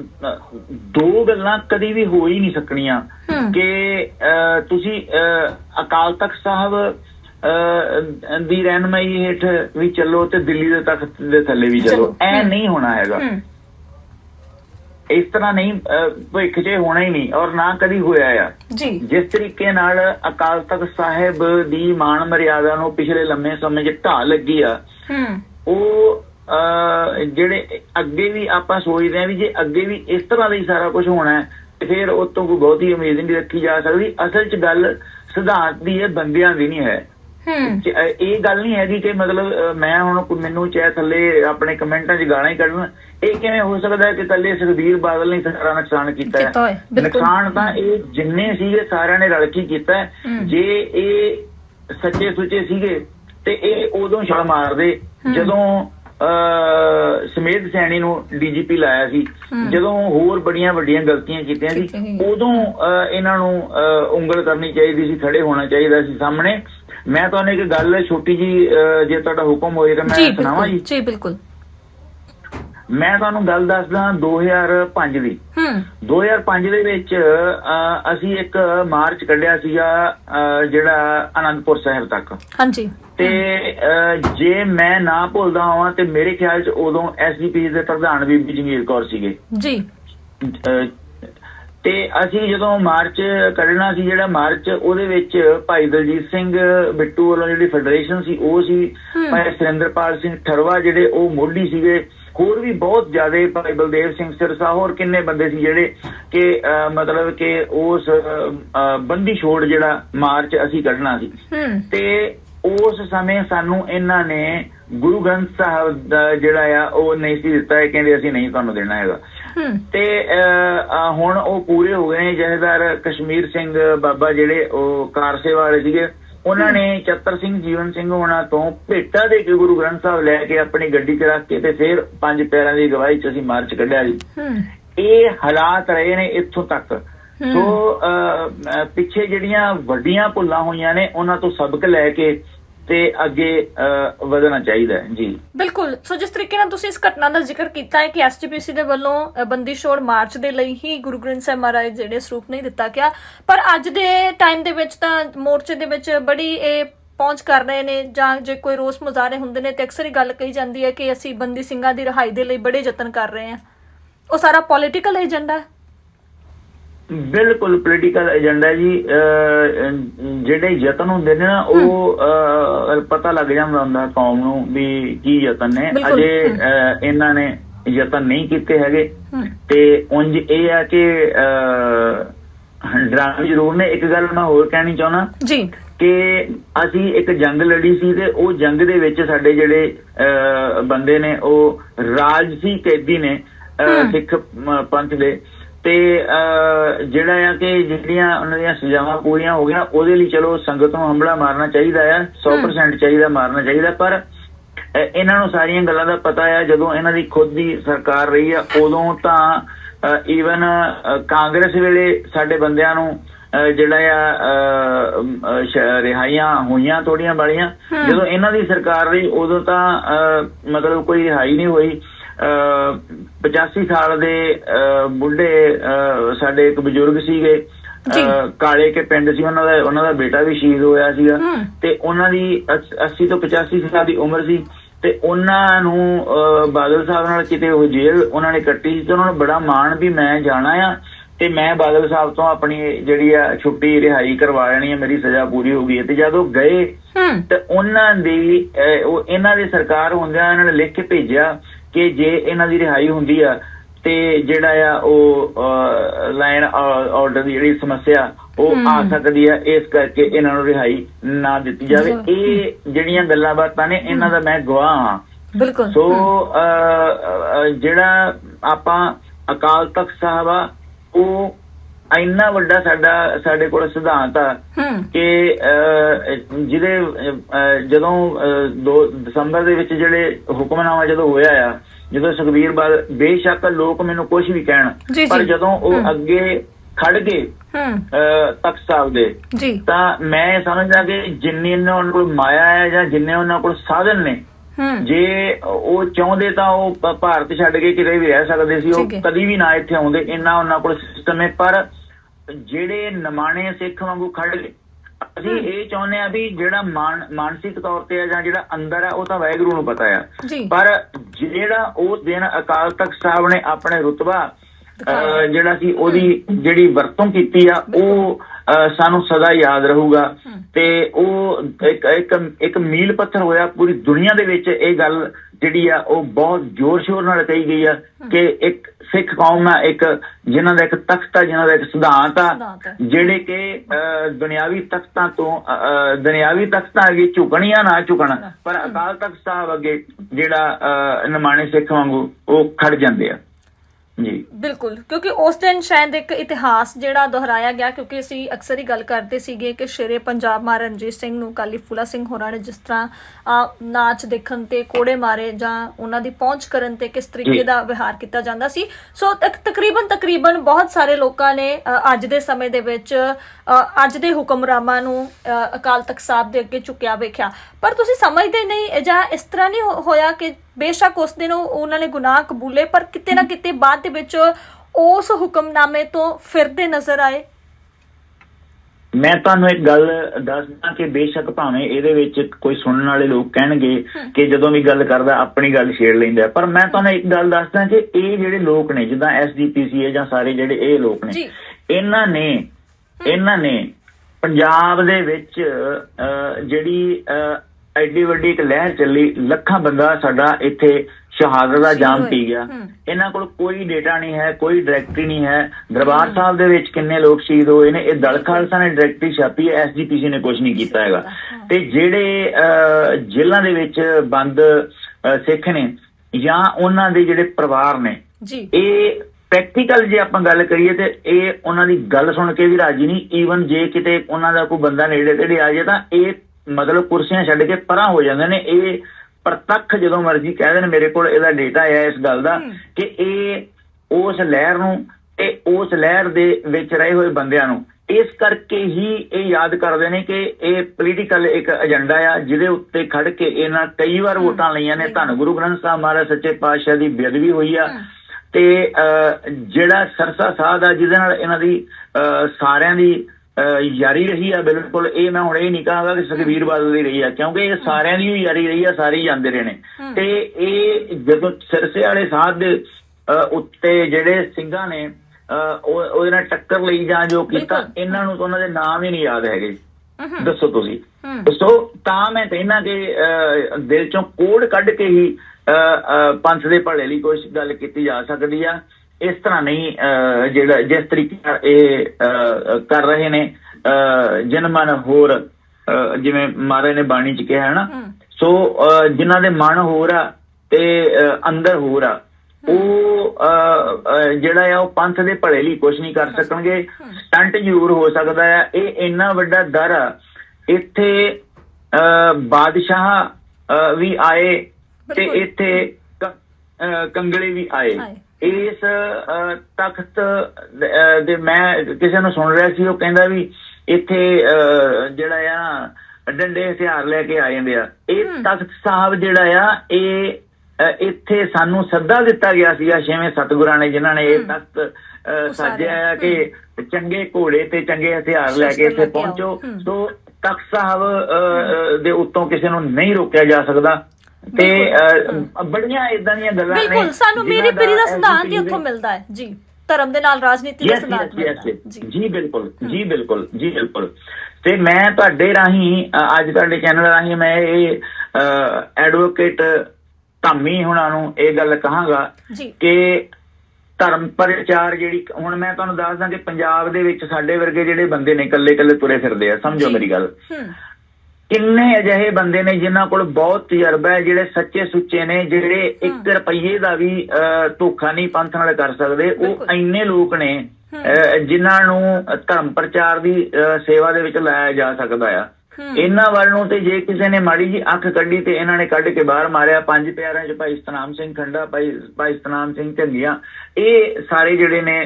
ਦੋ ਗੱਲਾਂ ਕਦੀ ਵੀ ਹੋ ਹੀ ਨਹੀਂ ਸਕਣੀਆਂ। ਕਿ ਤੁਸੀਂ ਅਕਾਲ ਤਖਤ ਸਾਹਿਬ ਦੀ ਰਹਿਨਮਾਈ ਹੇਠ ਵੀ ਚੱਲੋ ਤੇ ਦਿੱਲੀ ਦੇ ਤਖਤ ਦੇ ਥੱਲੇ ਵੀ ਚੱਲੋ। ਐ। ਨਹੀਂ ਹੋਣਾ ਹੈਗਾ। ਇਸ ਤਰ੍ਹਾਂ ਨਹੀਂ ਭਵਿੱਖ 'ਚ ਹੋਣਾ ਹੀ ਨਹੀਂ ਔਰ ਨਾ ਕਦੀ ਹੋਇਆ ਆ। ਜੀ। ਜਿਸ ਤਰੀਕੇ ਨਾਲ ਅਕਾਲ ਤਖਤ ਸਾਹਿਬ ਦੀ ਮਾਣ ਮਰਿਆਦਾ ਨੂੰ ਪਿਛਲੇ ਲੰਮੇ ਸਮੇਂ 'ਚ ਢਾਹ ਲੱਗੀ ਆ ਉਹ ਜਿਹੜੇ ਅੱਗੇ ਵੀ ਆਪਾਂ ਸੋਚਦੇ ਹਾਂ ਵੀ ਜੇ ਅੱਗੇ ਵੀ ਇਸ ਤਰ੍ਹਾਂ ਦਾ ਹੀ ਸਾਰਾ ਕੁਝ ਹੋਣਾ ਹੈ ਤੇ ਫਿਰ ਉਹ ਤੋਂ ਕੋਈ ਬਹੁਤੀ ਉਮੀਦ ਨਹੀਂ ਰੱਖੀ ਜਾ ਸਕਦੀ। ਅਸਲ 'ਚ ਗੱਲ ਸਿਧਾਂਤ ਦੀ ਹੈ ਬੰਦਿਆਂ ਦੀ ਨਹੀਂ ਹੈ। ਇਹ ਗੱਲ ਨਹੀਂ ਹੈਗੀ ਕਿ ਮਤਲਬ ਮੈਂ ਹੁਣ ਮੈਨੂੰ ਚਾਹੇ ਥੱਲੇ ਆਪਣੇ ਕਮੈਂਟਾਂ 'ਚ ਗਾਲਾਂ ਹੀ ਕੱਢਣ ਇਹ ਕਿਵੇਂ ਹੋ ਸਕਦਾ ਹੈ ਕਿ ਕੱਲੇ ਸੁਖਬੀਰ ਬਾਦਲ ਨੇ ਸਾਰਾ ਨੁਕਸਾਨ ਕੀਤਾ ਹੈ। ਨੁਕਸਾਨ ਤਾਂ ਇਹ ਜਿੰਨੇ ਸੀਗੇ ਸਾਰਿਆਂ ਨੇ ਰਲ ਕੇ ਕੀਤਾ। ਜੇ ਇਹ ਸੱਚੇ ਸੁੱਚੇ ਸੀਗੇ ਤੇ ਇਹ ਉਦੋਂ ਛਲ ਮਾਰਦੇ। ਜਦੋਂ ਸਮੇਧ ਸੈਣੀ ਨੂੰ ਡੀਜੀਪੀ ਲਾਇਆ ਸੀ। ਜਦੋਂ ਹੋਰ ਬੜੀਆਂ ਵੱਡੀਆਂ ਗਲਤੀਆਂ ਕੀਤੀਆਂ ਸੀ। ਉਦੋਂ ਇਹਨਾਂ ਨੂੰ ਉਂਗਲ ਕਰਨੀ ਚਾਹੀਦੀ ਸੀ ਖੜੇ ਹੋਣਾ ਚਾਹੀਦਾ ਸੀ ਸਾਹਮਣੇ ਮੈਂ ਤੁਹਾਨੂੰ ਇੱਕ ਗੱਲ ਛੋਟੀ ਜੀ ਜੇ ਤੁਹਾਡਾ ਹੁਕਮ ਹੋਏਗਾ ਮੈਂ ਸੁਣਾਵਾਂ ਜੀ? ਜੀ ਬਿਲਕੁਲ। ਮੈਂ ਤੁਹਾਨੂੰ ਗੱਲ ਦੱਸਦਾ 2005 ਦੀ। ਹੂੰ। 2005 ਦੇ ਵਿੱਚ ਅਸੀਂ ਇੱਕ ਮਾਰਚ ਕੱਢਿਆ ਸੀਗਾ ਜਿਹੜਾ ਅਨੰਦਪੁਰ ਸਾਹਿਬ ਤੱਕ। ਹਾਂਜੀ। ਤੇ ਜੇ ਮੈਂ ਨਾ ਭੁੱਲਦਾ ਹਾਂ ਤੇ ਮੇਰੇ ਖਿਆਲ 'ਚ ਉਦੋਂ ਐਸਜੀਪੀ ਦੇ ਪ੍ਰਧਾਨ ਬੀਬੀ ਜੰਗੀਰ ਕੌਰ ਸੀਗੇ। ਜੀ। ਤੇ ਅਸੀਂ ਜਦੋਂ ਮਾਰਚ ਕੱਢਣਾ ਸੀ ਜਿਹੜਾ ਮਾਰਚ ਉਹਦੇ ਵਿੱਚ ਭਾਈ ਦਲਜੀਤ ਸਿੰਘ ਬਿੱਟੂ ਵੱਲੋਂ ਜਿਹੜੀ ਫੈਡਰੇਸ਼ਨ ਸੀ ਉਹ ਸੀ। ਭਾਈ ਸੁਰਿੰਦਰਪਾਲ ਸਿੰਘ ਠਰਵਾ ਜਿਹੜੇ ਉਹ ਮੋਢੀ ਸੀਗੇ। ਹੋਰ ਵੀ ਬਹੁਤ ਜ਼ਿਆਦਾ ਭਾਈ ਬਲਦੇਵ ਸਿੰਘ ਸਿਰਸਾ ਹੋਰ ਕਿੰਨੇ ਬੰਦੇ ਸੀ ਜਿਹੜੇ ਕਿ ਮਤਲਬ ਕਿ ਉਸ ਬੰਦੀ ਛੋੜ ਜਿਹੜਾ ਮਾਰਚ ਅਸੀਂ ਕੱਢਣਾ ਸੀ। ਤੇ ਉਸ ਸਮੇਂ ਸਾਨੂੰ ਇਹਨਾਂ ਨੇ ਗੁਰੂ ਗ੍ਰੰਥ ਸਾਹਿਬ ਦਾ ਜਿਹੜਾ ਆ ਉਹ ਨਹੀਂ ਸੀ ਦਿੱਤਾ ਕਹਿੰਦੇ ਅਸੀਂ ਨਹੀਂ ਤੁਹਾਨੂੰ ਦੇਣਾ ਹੈਗਾ। ਤੇ ਹੁਣ ਉਹ ਪੂਰੇ ਹੋ ਗਏ ਨੇ ਜਹੇਦਾਰ ਕਸ਼ਮੀਰ ਸਿੰਘ ਬਾਬਾ ਜਿਹੜੇ ਉਹ ਕਾਰਸੇ ਵਾਲੇ ਸੀਗੇ ਉਹਨਾਂ ਨੇ ਚੱਤਰ ਸਿੰਘ ਜੀਵਨ ਸਿੰਘ ਹੋਣਾ ਤੋਂ ਭੇਟਾ ਦੇ ਕੇ ਗੁਰੂ ਗ੍ਰੰਥ ਸਾਹਿਬ ਲੈ ਕੇ ਆਪਣੀ ਗੱਡੀ 'ਚ ਰੱਖ ਕੇ ਤੇ ਫਿਰ ਪੰਜ ਪੈਰਾਂ ਦੀ ਗਵਾਹੀ 'ਚ ਅਸੀਂ ਮਾਰਚ ਕੱਢਿਆ ਜੀ। ਇਹ ਹਾਲਾਤ ਰਹੇ ਨੇ ਇੱਥੋਂ ਤੱਕ। ਸੋ ਪਿੱਛੇ ਜਿਹੜੀਆਂ ਵੱਡੀਆਂ ਭੁੱਲਾਂ ਹੋਈਆਂ ਨੇ ਉਹਨਾਂ ਤੋਂ ਸਬਕ ਲੈ ਕੇ ਤੇ ਅੱਗੇ ਵਧਣਾ ਚਾਹੀਦਾ ਹੈ। ਜੀ। ਬਿਲਕੁਲ। ਸੋ ਜਿਸ ਤਰੀਕੇ ਨਾਲ ਤੁਸੀਂ ਇਸ ਘਟਨਾ ਦਾ ਜ਼ਿਕਰ ਕੀਤਾ ਹੈ ਕਿ ਐਸਜੀਪੀਸੀ ਦੇ ਵੱਲੋਂ ਬੰਦੀ ਛੋੜ ਮਾਰਚ ਦੇ ਲਈ ਹੀ ਗੁਰੂ ਗ੍ਰੰਥ ਸਾਹਿਬ ਮਹਾਰਾਜ ਜਿਹੜੇ ਸਰੂਪ ਨਹੀਂ ਦਿੱਤਾ ਗਿਆ। ਪਰ ਅੱਜ ਦੇ ਟਾਈਮ ਦੇ ਵਿੱਚ ਤਾਂ ਮੋਰਚੇ ਦੇ ਵਿੱਚ ਬੜੀ ਇਹ ਪਹੁੰਚ ਕਰ ਰਹੇ ਨੇ, ਜਾਂ ਜੇ ਕੋਈ ਰੋਸ ਮੁਜ਼ਾਹਰੇ ਹੁੰਦੇ ਨੇ, ਤੇ ਅਕਸਰ ਹੀ ਗੱਲ ਕਹੀ ਜਾਂਦੀ ਹੈ ਕਿ ਅਸੀਂ ਬੰਦੀ ਸਿੰਘਾਂ ਦੀ ਰਿਹਾਈ ਦੇ ਲਈ ਬੜੇ ਯਤਨ ਕਰ ਰਹੇ ਹਾਂ। ਉਹ ਸਾਰਾ ਪੋਲਿਟੀਕਲ ਏਜੰਡਾ ਹੈ। ਬਿਲਕੁਲ ਪੋਲੀਟੀਕਲ ਏਜੰਡਾ ਜੀ ਜਿਹੜੇ ਯਤਨ ਹੁੰਦੇ ਨੇ ਨਾ ਉਹ ਪਤਾ ਲੱਗ ਜਾਂਦਾ ਹੁੰਦਾ ਕੌਮ ਨੂੰ ਵੀ ਕੀ ਯਤਨ ਨੇ। ਅਜੇ ਇਹਨਾਂ ਨੇ ਯਤਨ ਨਹੀਂ ਕੀਤੇ ਹੈਗੇ। ਤੇ ਉਂਝ ਇਹ ਆ ਕਿ ਡਰਾਮੇ ਜ਼ਰੂਰ ਨੇ। ਇੱਕ ਗੱਲ ਮੈਂ ਹੋਰ ਕਹਿਣੀ ਚਾਹੁੰਦਾ ਜੀ। ਕਿ ਅਸੀਂ ਇੱਕ ਜੰਗ ਲੜੀ ਸੀ ਤੇ ਉਹ ਜੰਗ ਦੇ ਵਿੱਚ ਸਾਡੇ ਜਿਹੜੇ ਬੰਦੇ ਨੇ ਉਹ ਰਾਜਸੀ ਕੈਦੀ ਨੇ। ਸਿੱਖ ਪੰਥ ਦੇ। ਤੇ ਜਿਹੜਾ ਆ ਕਿ ਜਿਹੜੀਆਂ ਉਹਨਾਂ ਦੀਆਂ ਸਜ਼ਾਵਾਂ ਪੂਰੀਆਂ ਹੋ ਗਈਆਂ ਉਹਦੇ ਲਈ ਚਲੋ ਸੰਗਤ ਨੂੰ ਹਮਲਾ ਮਾਰਨਾ ਚਾਹੀਦਾ ਆ 100% ਚਾਹੀਦਾ ਮਾਰਨਾ ਚਾਹੀਦਾ ਪਰ ਇਹਨਾਂ ਨੂੰ ਸਾਰੀਆਂ ਗੱਲਾਂ ਦਾ ਪਤਾ ਆ ਜਦੋਂ ਇਹਨਾਂ ਦੀ ਖੁਦ ਦੀ ਸਰਕਾਰ ਰਹੀ ਆ ਉਦੋਂ ਤਾਂ ਈਵਨ ਕਾਂਗਰਸ ਵੇਲੇ ਸਾਡੇ ਬੰਦਿਆਂ ਨੂੰ ਜਿਹੜਾ ਆ ਰਿਹਾਈਆਂ ਹੋਈਆਂ ਥੋੜੀਆਂ ਹਮ। ਜਦੋਂ ਇਹਨਾਂ ਦੀ ਸਰਕਾਰ ਰਹੀ ਉਦੋਂ ਤਾਂ ਮਤਲਬ ਕੋਈ ਰਿਹਾਈ ਨਹੀਂ ਹੋਈ 85 ਸਾਲ ਦੇ ਬੁੱਢੇ ਸਾਡੇ ਇੱਕ ਬਜ਼ੁਰਗ ਸੀਗੇ। ਕਾਲੇ ਕੇ ਪਿੰਡ ਸੀ ਉਹਨਾਂ ਦਾ ਉਹਨਾਂ ਦਾ ਬੇਟਾ ਵੀ ਸ਼ਹੀਦ ਹੋਇਆ ਸੀਗਾ। ਤੇ ਉਹਨਾਂ ਦੀ 80 ਤੋਂ 85 ਸਾਲ ਦੀ ਉਮਰ ਸੀ। ਤੇ ਉਹਨਾਂ ਨੂੰ ਬਾਦਲ ਸਾਹਿਬ ਨਾਲ ਕਿਤੇ ਉਹ ਜੇਲ੍ਹ ਉਹਨਾਂ ਨੇ ਕੱਟੀ ਸੀ ਤੇ ਉਹਨਾਂ ਨੂੰ ਬੜਾ ਮਾਣ ਵੀ ਮੈਂ ਜਾਣਾ ਆ। ਤੇ ਮੈਂ ਬਾਦਲ ਸਾਹਿਬ ਤੋਂ ਆਪਣੀ ਜਿਹੜੀ ਆ ਛੁੱਟੀ ਰਿਹਾਈ ਕਰਵਾ ਲੈਣੀ ਹੈ ਮੇਰੀ ਸਜ਼ਾ ਪੂਰੀ ਹੋ ਗਈ ਹੈ। ਤੇ ਜਦੋਂ ਗਏ ਤੇ ਉਹਨਾਂ ਦੀ ਉਹ ਇਹਨਾਂ ਦੀ ਸਰਕਾਰ ਹੁੰਦਿਆਂ ਇਹਨਾਂ ਨੇ ਲਿਖ ਕੇ ਭੇਜਿਆ ਕਿ ਜੇ ਇਹਨਾਂ ਦੀ ਰਿਹਾਈ ਹੁੰਦੀ ਆ ਤੇ ਜਿਹੜਾ ਆ ਉਹ ਲਾਈਨ ਆਰਡਰ ਦੀ ਜਿਹੜੀ ਸਮੱਸਿਆ ਉਹ। ਆ ਸਕਦੀ ਆ ਇਸ ਕਰਕੇ ਇਹਨਾਂ ਨੂੰ ਰਿਹਾਈ ਨਾ ਦਿੱਤੀ ਜਾਵੇ। ਇਹ ਜਿਹੜੀਆਂ ਗੱਲਾਂ ਬਾਤਾਂ ਨੇ ਇਹਨਾਂ ਦਾ ਮੈਂ ਗਵਾਹ ਹਾਂ। ਬਿਲਕੁਲ। ਸੋ ਜਿਹੜਾ ਆਪਾਂ ਅਕਾਲ ਤਖਤ ਸਾਹਿਬ ਆ ਉਹ ਇੰਨਾ ਵੱਡਾ ਸਾਡਾ ਸਾਡੇ ਕੋਲ ਸਿਧਾਂਤ ਆ ਕਿ ਜਿਹਦੇ ਜਦੋਂ ਅਹ, ਦੋ ਦਸੰਬਰ ਦੇ ਵਿੱਚ ਜਿਹੜੇ ਹੁਕਮਨਾਮਾ ਜਦੋਂ ਹੋਇਆ ਆ ਜਦੋਂ ਸੁਖਬੀਰ ਬਾਦ ਬੇਸ਼ੱਕ ਲੋਕ ਮੈਨੂੰ ਕੁਝ ਵੀ ਕਹਿਣ। ਪਰ ਜਦੋਂ ਉਹ। ਅੱਗੇ ਖੜ ਗਏ ਤਖਤ ਸਾਹਿਬ ਦੇ ਤਾਂ ਮੈਂ ਸਮਝਦਾ ਕਿ ਜਿੰਨੀ ਉਹਨਾਂ ਕੋਲ ਮਾਇਆ ਹੈ ਜਾਂ ਜਿੰਨੇ ਉਹਨਾਂ ਕੋਲ ਸਾਧਨ ਨੇ ਜੇ ਉਹ ਚਾਹੁੰਦੇ ਤਾਂ ਉਹ ਭਾਰਤ ਛੱਡ ਕੇ ਕਿਤੇ ਵੀ ਰਹਿ ਸਕਦੇ ਸੀ ਉਹ। ਕਦੀ ਵੀ ਨਾ ਇੱਥੇ ਆਉਂਦੇ ਇੰਨਾ ਉਹਨਾਂ ਕੋਲ ਸਿਸਟਮ ਹੈ ਪਰ ਜਿਹੜੇ ਨਮਾਣੇ ਸਿੱਖ ਵਾਂਗੂ ਖੜ ਗਏ ਅਸੀਂ। ਇਹ ਚਾਹੁੰਦੇ ਆ ਵੀ ਜਿਹੜਾ ਮਾਨ- ਮਾਨਸਿਕ ਤੌਰ ਤੇ ਆ ਜਾਂ ਜਿਹੜਾ ਅੰਦਰ ਆ ਉਹ ਤਾਂ ਵਾਹਿਗੁਰੂ ਨੂੰ ਪਤਾ ਆ। ਪਰ ਜਿਹੜਾ ਉਸ ਦਿਨ ਅਕਾਲ ਤਖਤ ਸਾਹਿਬ ਨੇ ਆਪਣੇ ਰੁਤਬਾ ਜਿਹੜਾ ਸੀ ਉਹਦੀ ਜਿਹੜੀ ਵਰਤੋਂ ਕੀਤੀ ਆ ਉਹ ਸਾਨੂੰ ਸਦਾ ਯਾਦ ਰਹੂਗਾ। ਤੇ ਉਹ ਇੱਕ ਇੱਕ ਮੀਲ ਪੱਥਰ ਹੋਇਆ ਪੂਰੀ ਦੁਨੀਆ ਦੇ ਵਿੱਚ ਇਹ ਗੱਲ ਜਿਹੜੀ ਆ ਉਹ ਬਹੁਤ ਜ਼ੋਰ ਸ਼ੋਰ ਨਾਲ ਕਹੀ ਗਈ ਆ ਕਿ ਇੱਕ ਸਿੱਖ ਕੌਮ ਆ ਇੱਕ ਜਿਨ੍ਹਾਂ ਦਾ ਇੱਕ ਤਖਤ ਆ ਜਿਨ੍ਹਾਂ ਦਾ ਇੱਕ ਸਿਧਾਂਤ ਆ। ਜਿਹੜੇ ਕਿ ਦੁਨਿਆਵੀ ਤਖਤਾਂ ਤੋਂ ਦੁਨਿਆਵੀ ਤਖਤਾਂ ਅੱਗੇ ਝੁਕਣੀਆਂ ਨਾ ਝੁਕਣ ਪਰ ਅਕਾਲ ਤਖਤ ਸਾਹਿਬ ਅੱਗੇ ਜਿਹੜਾ ਨਿਮਾਣੇ ਸਿੱਖ ਵਾਂਗੂ ਉਹ ਖੜ ਜਾਂਦੇ ਆ ਜੀ। ਬਿਲਕੁਲ ਕਿਉਂਕਿ ਉਸ ਦਿਨ ਸ਼ਾਇਦ ਇੱਕ ਇਤਿਹਾਸ ਜਿਹੜਾ ਦੁਹਰਾਇਆ ਗਿਆ ਕਿਉਂਕਿ ਅਸੀਂ ਅਕਸਰ ਹੀ ਗੱਲ ਕਰਦੇ ਸੀਗੇ ਕਿ ਸ਼ੇਰੇ ਪੰਜਾਬ ਮਹਾਰਾਜਾ ਰਣਜੀਤ ਸਿੰਘ ਨੂੰ ਕਾਲੀ ਫੂਲਾ ਸਿੰਘ ਹੋਰਾਂ ਨੇ ਜਿਸ ਤਰ੍ਹਾਂ ਅਹ, ਨਾਚ ਦੇਖਣ ਤੇ ਕੋੜੇ ਮਾਰੇ ਜਾਂ ਉਹਨਾਂ ਦੀ ਪਹੁੰਚ ਕਰਨ ਤੇ ਕਿਸ ਤਰੀਕੇ। ਦਾ ਵਿਹਾਰ ਕੀਤਾ ਜਾਂਦਾ ਸੀ। ਸੋ ਤਕ ਤਕਰੀਬਨ ਤਕਰੀਬਨ ਬਹੁਤ ਸਾਰੇ ਲੋਕਾਂ ਨੇ ਅੱਜ ਦੇ ਸਮੇਂ ਦੇ ਵਿੱਚ ਅੱਜ ਦੇ ਹੁਕਮਰਾਮਾਂ ਨੂੰ ਅਕਾਲ ਤਖਤ ਸਾਹਿਬ ਦੇ ਅੱਗੇ ਝੁਕਿਆ ਵੇਖਿਆ। ਪਰ ਤੁਸੀਂ ਸਮਝਦੇ ਨਹੀਂ ਜਾਂ ਇਸ ਤਰ੍ਹਾਂ ਨਹੀਂ ਹੋਇਆ ਕਿ ਬੇਸ਼ੱਕ ਉਸ ਦਿਨ ਉਹ- ਉਹਨਾਂ ਨੇ ਗੁਨਾਹ ਕਬੂਲੇ ਪਰ ਕਿਤੇ ਨਾ ਕਿਤੇ ਬਾਅਦ ਦੇ ਵਿੱਚ ਉਸ ਹੁਕਮਨਾਮੇ ਤੋਂ ਫਿਰਦੇ ਨਜ਼ਰ ਆਏ। ਮੈਂ ਤੁਹਾਨੂੰ ਇੱਕ ਗੱਲ ਦੱਸਦਾ ਕਿ ਬੇਸ਼ੱਕ ਭਾਵੇਂ ਇਹਦੇ ਵਿੱਚ ਕੋਈ ਸੁਣਨ ਵਾਲੇ ਲੋਕ ਕਹਿਣਗੇ ਕਿ ਜਦੋਂ ਵੀ ਗੱਲ ਕਰਦਾ ਆਪਣੀ ਗੱਲ ਛੇੜ ਲੈਂਦਾ। ਪਰ ਮੈਂ ਤੁਹਾਨੂੰ ਇੱਕ ਗੱਲ ਦੱਸਦਾ ਕਿ ਇਹ ਜਿਹੜੇ ਲੋਕ ਨੇ ਜਿੱਦਾਂ ਐਸਜੀਪੀਸੀ ਜਾਂ ਸਾਰੇ ਜਿਹੜੇ ਇਹ ਲੋਕ ਨੇ ਇਹਨਾਂ ਨੇ ਇਹਨਾਂ ਨੇ ਪੰਜਾਬ ਦੇ ਵਿੱਚ ਜਿਹੜੀ ਐਡੀ ਵੱਡੀ ਇੱਕ ਲਹਿਰ ਚੱਲੀ ਲੱਖਾਂ ਬੰਦਾ ਸਾਡਾ ਇੱਥੇ ਸ਼ਹਾਦਤ ਦਾ ਜਾਮ। ਪੀ ਗਿਆ। ਇਹਨਾਂ ਕੋਲ ਕੋਈ ਡੇਟਾ ਨਹੀਂ ਹੈ ਕੋਈ ਡਾਇਰੈਕਟਰੀ ਨਹੀਂ ਹੈ ਦਰਬਾਰ ਸਾਹਿਬ ਦੇ ਵਿੱਚ ਕਿੰਨੇ ਲੋਕ ਸ਼ਹੀਦ ਹੋਏ ਨੇ ਇਹ ਦਲ ਖਾਲਸਾ ਨੇ ਡਾਇਰੈਕਟਰੀ ਛਾਪੀ ਹੈ ਐਸਜੀਪੀਸੀ ਨੇ ਕੁਝ ਨਹੀਂ ਕੀਤਾ ਹੈਗਾ। ਤੇ ਜਿਹੜੇ ਜੇਲ੍ਹਾਂ ਦੇ ਵਿੱਚ ਬੰਦ ਸਿੱਖ ਨੇ ਜਾਂ ਉਹਨਾਂ ਦੇ ਜਿਹੜੇ ਪਰਿਵਾਰ ਨੇ ਇਹ ਪ੍ਰੈਕਟੀਕਲ ਜੇ ਆਪਾਂ ਗੱਲ ਕਰੀਏ ਤੇ ਇਹ ਉਹਨਾਂ ਦੀ ਗੱਲ ਸੁਣ ਕੇ ਵੀ ਰਾਜੀ ਨਹੀਂ ਈਵਨ ਜੇ ਕਿਤੇ ਉਹਨਾਂ ਦਾ ਕੋਈ ਬੰਦਾ ਨੇੜੇ ਤੇੜੇ ਆ ਜਾਏ ਤਾਂ ਇਹ ਮਤਲਬ ਕੁਰਸੀਆਂ ਛੱਡ ਕੇ ਪਰਾਂ ਹੋ ਜਾਂਦੇ ਨੇ। ਇਹ ਪ੍ਰਤੱਖ ਜਦੋਂ ਮਰਜ਼ੀ ਕਹਿ ਦੇਣ ਮੇਰੇ ਕੋਲ ਇਹਦਾ ਡੇਟਾ ਹੈ ਇਸ ਗੱਲ ਦਾ। ਕਿ ਇਹ ਉਸ ਲਹਿਰ ਨੂੰ ਤੇ ਉਸ ਲਹਿਰ ਦੇ ਵਿੱਚ ਰਹੇ ਹੋਏ ਬੰਦਿਆਂ ਨੂੰ। ਇਸ ਕਰਕੇ ਹੀ ਇਹ ਯਾਦ ਕਰਦੇ ਨੇ ਕਿ ਇਹ ਪੋਲੀਟੀਕਲ ਇੱਕ ਏਜੰਡਾ ਆ ਜਿਹਦੇ ਉੱਤੇ ਖੜ ਕੇ ਇਹਨਾਂ ਕਈ ਵਾਰ ਵੋਟਾਂ ਲਈਆਂ ਨੇ। ਧੰਨ ਗੁਰੂ ਗ੍ਰੰਥ ਸਾਹਿਬ ਮਹਾਰਾਜ ਸੱਚੇ ਪਾਤਸ਼ਾਹ ਦੀ ਬੇਅਦਬੀ ਹੋਈ ਆ। ਤੇ ਜਿਹੜਾ ਸਰਸਾ ਸਾਧ ਆ ਜਿਹਦੇ ਨਾਲ ਇਹਨਾਂ ਦੀ ਸਾਰਿਆਂ ਦੀ ਯਾਰੀ ਰਹੀ ਆ ਬਿਲਕੁਲ। ਇਹ ਮੈਂ ਹੁਣ ਇਹ ਨਹੀਂ ਕਹਾਂਗਾ ਕਿ ਸੁਖਬੀਰ ਬਾਦਲ ਦੀ ਰਹੀ ਆ ਕਿਉਂਕਿ ਇਹ ਸਾਰਿਆਂ ਦੀ ਯਾਰੀ ਰਹੀ ਆ ਸਾਰੇ ਜਾਂਦੇ ਰਹੇ ਨੇ। ਤੇ ਇਹ ਜਦੋਂ ਸਿਰਸੇ ਵਾਲੇ ਸਾਧ ਦੇ ਉੱਤੇ ਜਿਹੜੇ ਸਿੰਘਾਂ ਨੇ ਉਹ ਉਹਦੇ ਨਾਲ ਟੱਕਰ ਲਈ ਜਾਂ ਜੋ ਕੀਤਾ। ਇਹਨਾਂ ਨੂੰ ਤਾਂ ਉਹਨਾਂ ਦੇ ਨਾਮ ਹੀ ਨਹੀਂ ਯਾਦ ਹੈਗੇ। ਦੱਸੋ ਤੁਸੀਂ। ਸੋ ਤਾਂ ਮੈਂ ਕਹਿਣਾ ਕਿ ਦਿਲ ਚੋਂ ਕੋਡ ਕੱਢ ਕੇ ਹੀ ਪੰਥ ਦੇ ਭਲੇ ਲਈ ਕੋਈ ਗੱਲ ਕੀਤੀ ਜਾ ਸਕਦੀ ਆ। ਇਸ ਤਰ੍ਹਾਂ ਨਹੀਂ ਜਿਹੜਾ ਜਿਸ ਤਰੀਕੇ ਨਾਲ ਇਹ ਕਰ ਰਹੇ ਨੇ ਅਹ, ਜਨ ਮਨ ਹੋਰ ਜਿਵੇਂ ਮਹਾਰਾਜ ਨੇ ਬਾਣੀ ਚ ਕਿਹਾ ਹੈ ਨਾ ਸੋ ਜਿਨ੍ਹਾਂ ਦੇ ਮਨ ਹੋਰ ਆ ਤੇ ਅੰਦਰ ਹੋਰ ਆ ਉਹ ਜਿਹੜਾ ਆ ਉਹ ਪੰਥ ਦੇ ਭਲੇ ਲਈ ਕੁਝ ਨਹੀਂ ਕਰ ਸਕਣਗੇ। ਸਟੰਟ ਜ਼ਰੂਰ ਹੋ ਸਕਦਾ ਆ। ਇਹ ਇੰਨਾ ਵੱਡਾ ਦਰ ਆ ਇੱਥੇ ਬਾਦਸ਼ਾਹ ਵੀ ਆਏ ਤੇ। ਇੱਥੇ ਕੰਗਲੇ ਵੀ ਆਏ। ਇਸ ਤਖਤ ਦੇ ਮੈਂ ਕਿਸੇ ਨੂੰ ਸੁਣ ਰਿਹਾ ਸੀ ਉਹ ਕਹਿੰਦਾ ਵੀ ਇੱਥੇ ਜਿਹੜਾ ਆ ਡੰਡੇ ਹਥਿਆਰ ਲੈ ਕੇ ਆ ਜਾਂਦੇ ਆ ਇਹ। ਤਖਤ ਸਾਹਿਬ ਜਿਹੜਾ ਆ ਇਹ ਇੱਥੇ ਸਾਨੂੰ ਸੱਦਾ ਦਿੱਤਾ ਗਿਆ ਸੀਗਾ ਛੇਵੇਂ ਸਤਿਗੁਰਾਂ ਨੇ ਜਿਨ੍ਹਾਂ ਨੇ ਇਹ। ਤਖਤ। ਸਾਜਿਆ ਆ ਕਿ ਚੰਗੇ ਘੋੜੇ ਤੇ ਚੰਗੇ ਹਥਿਆਰ ਲੈ ਕੇ ਇੱਥੇ। ਪਹੁੰਚੋ। ਸੋ ਤਖਤ ਸਾਹਿਬ ਦੇ ਉੱਤੋਂ ਕਿਸੇ ਨੂੰ ਨਹੀਂ ਰੋਕਿਆ ਜਾ ਸਕਦਾ ਤੇ ਬੜੀਆਂ ਇਦਾਂ ਦੀਆਂ ਗੱਲਾਂ ਨੇ ਬਿਲਕੁਲ ਸਾਨੂੰ ਮੇਰੀ ਪੀਰੀ ਦਾ ਸਿਧਾਂਤ ਹੀ ਉੱਥੋਂ ਮਿਲਦਾ ਹੈ। ਜੀ ਧਰਮ ਦੇ ਨਾਲ ਰਾਜਨੀਤੀ ਦਾ ਸਿਧਾਂਤ ਜੀ। ਬਿਲਕੁਲ ਜੀ ਬਿਲਕੁਲ ਜੀ ਬਿਲਕੁਲ। ਤੇ ਮੈਂ ਤੁਹਾਡੇ ਰਾਹੀਂ ਅੱਜ ਤੁਹਾਡੇ ਚੈਨਲ ਰਾਹੀਂ ਮੈਂ ਇਹ ਐਡਵੋਕੇਟ ਧਾਮੀ ਹੁਣਾਂ ਨੂੰ ਇਹ ਗੱਲ ਕਹਾਂਗਾ ਕਿ ਧਰਮ ਪ੍ਰਚਾਰ ਜਿਹੜੀ ਹੁਣ ਮੈਂ ਤੁਹਾਨੂੰ ਦੱਸਦਾ ਕਿ ਪੰਜਾਬ ਦੇ ਵਿੱਚ ਸਾਡੇ ਵਰਗੇ ਜਿਹੜੇ ਬੰਦੇ ਨੇ ਇਕੱਲੇ ਇਕੱਲੇ ਤੁਰੇ ਫਿਰਦੇ ਆ ਸਮਝੋ। ਮੇਰੀ ਗੱਲ। ਹੂੰ। ਕਿੰਨੇ ਅਜਿਹੇ ਬੰਦੇ ਨੇ ਜਿਨ੍ਹਾਂ ਕੋਲ ਬਹੁਤ ਤਜਰਬਾ ਹੈ ਜਿਹੜੇ ਸੱਚੇ ਸੁੱਚੇ ਨੇ ਜਿਹੜੇ 1 ਰੁਪਏ ਦਾ ਵੀ ਧੋਖਾ ਨਹੀਂ ਪੰਥ ਨਾਲ ਕਰ ਸਕਦੇ। ਉਹ। ਇੰਨੇ ਲੋਕ ਨੇ ਜਿਨ੍ਹਾਂ ਨੂੰ ਧਰਮ ਪ੍ਰਚਾਰ ਦੀ ਸੇਵਾ ਦੇ ਵਿੱਚ ਲਾਇਆ ਜਾ ਸਕਦਾ ਆ। ਇਹਨਾਂ ਵੱਲ ਨੂੰ ਤੇ ਜੇ ਕਿਸੇ ਨੇ ਮਾੜੀ ਜੀ ਅੱਖ ਕੱਢੀ ਤੇ ਇਹਨਾਂ ਨੇ ਕੱਢ ਕੇ ਬਾਹਰ ਮਾਰਿਆ ਪੰਜ ਪਿਆਰਿਆਂ ਚ ਭਾਈ ਸਤਨਾਮ ਸਿੰਘ ਖੰਡਾ ਭਾਈ ਭਾਈ ਸਤਨਾਮ ਸਿੰਘ ਝੰਗੀਆਂ। ਇਹ ਸਾਰੇ ਜਿਹੜੇ ਨੇ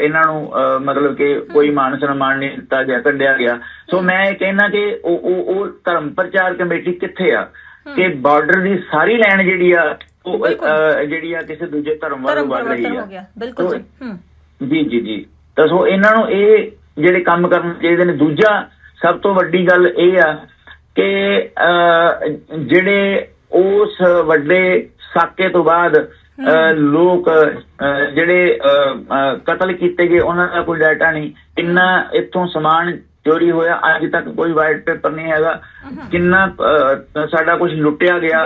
ਇਹਨਾਂ ਨੂੰ ਮਤਲਬ ਕਿ ਕੋਈ ਮਾਨ ਸਨਮਾਨ ਨਹੀਂ ਦਿੱਤਾ ਗਿਆ ਕੱਢਿਆ ਗਿਆ। ਸੋ ਮੈਂ ਇਹ ਕਹਿਣਾ ਕਿ ਉਹ ਉਹ ਉਹ ਧਰਮ ਪ੍ਰਚਾਰ ਕਮੇਟੀ ਕਿੱਥੇ ਆ? ਕਿ ਬਾਰਡਰ ਦੀ ਸਾਰੀ ਲਾਈਨ ਜਿਹੜੀ ਆ ਉਹ ਜਿਹੜੀ ਆ ਕਿਸੇ ਦੂਜੇ ਧਰਮ ਵੱਲ ਵੱਧ ਰਹੀ ਆ। ਬਿਲਕੁਲ ਜੀ। ਜੀ ਜੀ ਤਾਂ ਸੋ ਇਹਨਾਂ ਨੂੰ ਇਹ ਜਿਹੜੇ ਕੰਮ ਕਰਨੇ ਚਾਹੀਦੇ ਨੇ ਦੂਜਾ ਸਭ ਤੋਂ ਵੱਡੀ ਗੱਲ ਇਹ ਆ ਕਿ ਜਿਹੜੇ ਉਸ ਵੱਡੇ ਸਾਕੇ ਤੋਂ ਬਾਅਦ ਲੋਕ ਜਿਹੜੇ ਕਤਲ ਕੀਤੇ ਗਏ ਉਹਨਾਂ ਦਾ ਕੋਈ ਡਾਟਾ ਨਹੀਂ। ਕਿੰਨਾ ਇੱਥੋਂ ਸਮਾਨ ਚੋਰੀ ਹੋਇਆ ਅੱਜ ਤੱਕ ਕੋਈ ਵਾਈਟ ਪੇਪਰ ਨਹੀਂ ਹੈਗਾ। ਕਿੰਨਾ ਸਾਡਾ ਕੁਝ ਲੁੱਟਿਆ ਗਿਆ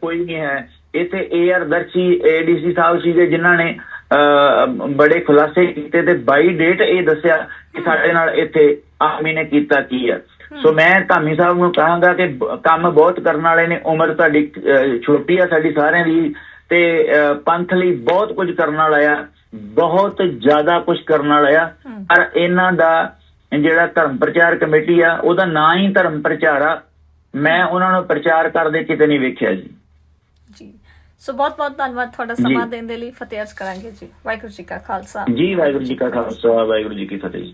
ਕੋਈ ਨਹੀਂ ਹੈ। ਇੱਥੇ ਏਆਰ ਦਰਸ਼ੀ ਏਡੀਸੀ ਸਾਹਿਬ ਸੀਗੇ ਜਿਨ੍ਹਾਂ ਨੇ ਬੜੇ ਖੁਲਾਸੇ ਕੀਤੇ ਤੇ ਬਾਈ ਡੇਟ ਇਹ ਦੱਸਿਆ ਕਿ ਸਾਡੇ ਨਾਲ ਇੱਥੇ ਆਰਮੀ ਨੇ ਕੀਤਾ ਕੀ ਆ। ਸੋ ਮੈਂ ਧਾਮੀ ਸਾਹਿਬ ਨੂੰ ਕਹਾਂਗਾ ਕਿ ਕੰਮ ਬਹੁਤ ਕਰਨ ਵਾਲੇ ਨੇ ਉਮਰ ਤੁਹਾਡੀ ਛੋਟੀ ਆ ਸਾਡੀ ਸਾਰਿਆਂ ਦੀ ਤੇ ਪੰਥ ਲਈ ਬਹੁਤ ਕੁਝ ਕਰਨ ਵਾਲਾ ਆ ਬਹੁਤ ਜ਼ਿਆਦਾ ਕੁਝ ਕਰਨ ਵਾਲਾ ਆ। ਪਰ ਇਹਨਾਂ ਦਾ ਜਿਹੜਾ ਧਰਮ ਪ੍ਰਚਾਰ ਕਮੇਟੀ ਆ ਉਹਦਾ ਨਾਂ ਹੀ ਧਰਮ ਪ੍ਰਚਾਰ ਆ। ਮੈਂ ਉਹਨਾਂ ਨੂੰ ਪ੍ਰਚਾਰ ਕਰਦੇ ਕਿਤੇ ਨਹੀਂ ਵੇਖਿਆ ਜੀ। ਸੋ ਬਹੁਤ ਬਹੁਤ ਧੰਨਵਾਦ ਤੁਹਾਡਾ। ਸਮਾਂ ਦੇਣ ਦੇ ਲਈ। ਫਤਿਹ ਅਰਜ਼ ਕਰਾਂਗੇ ਜੀ। ਵਾਹਿਗੁਰੂ ਜੀ ਕਾ ਖਾਲਸਾ। ਜੀ ਵਾਹਿਗੁਰੂ ਜੀ ਕਾ ਖਾਲਸਾ ਵਾਹਿਗੁਰੂ ਜੀ ਕੀ ਫਤਿਹ।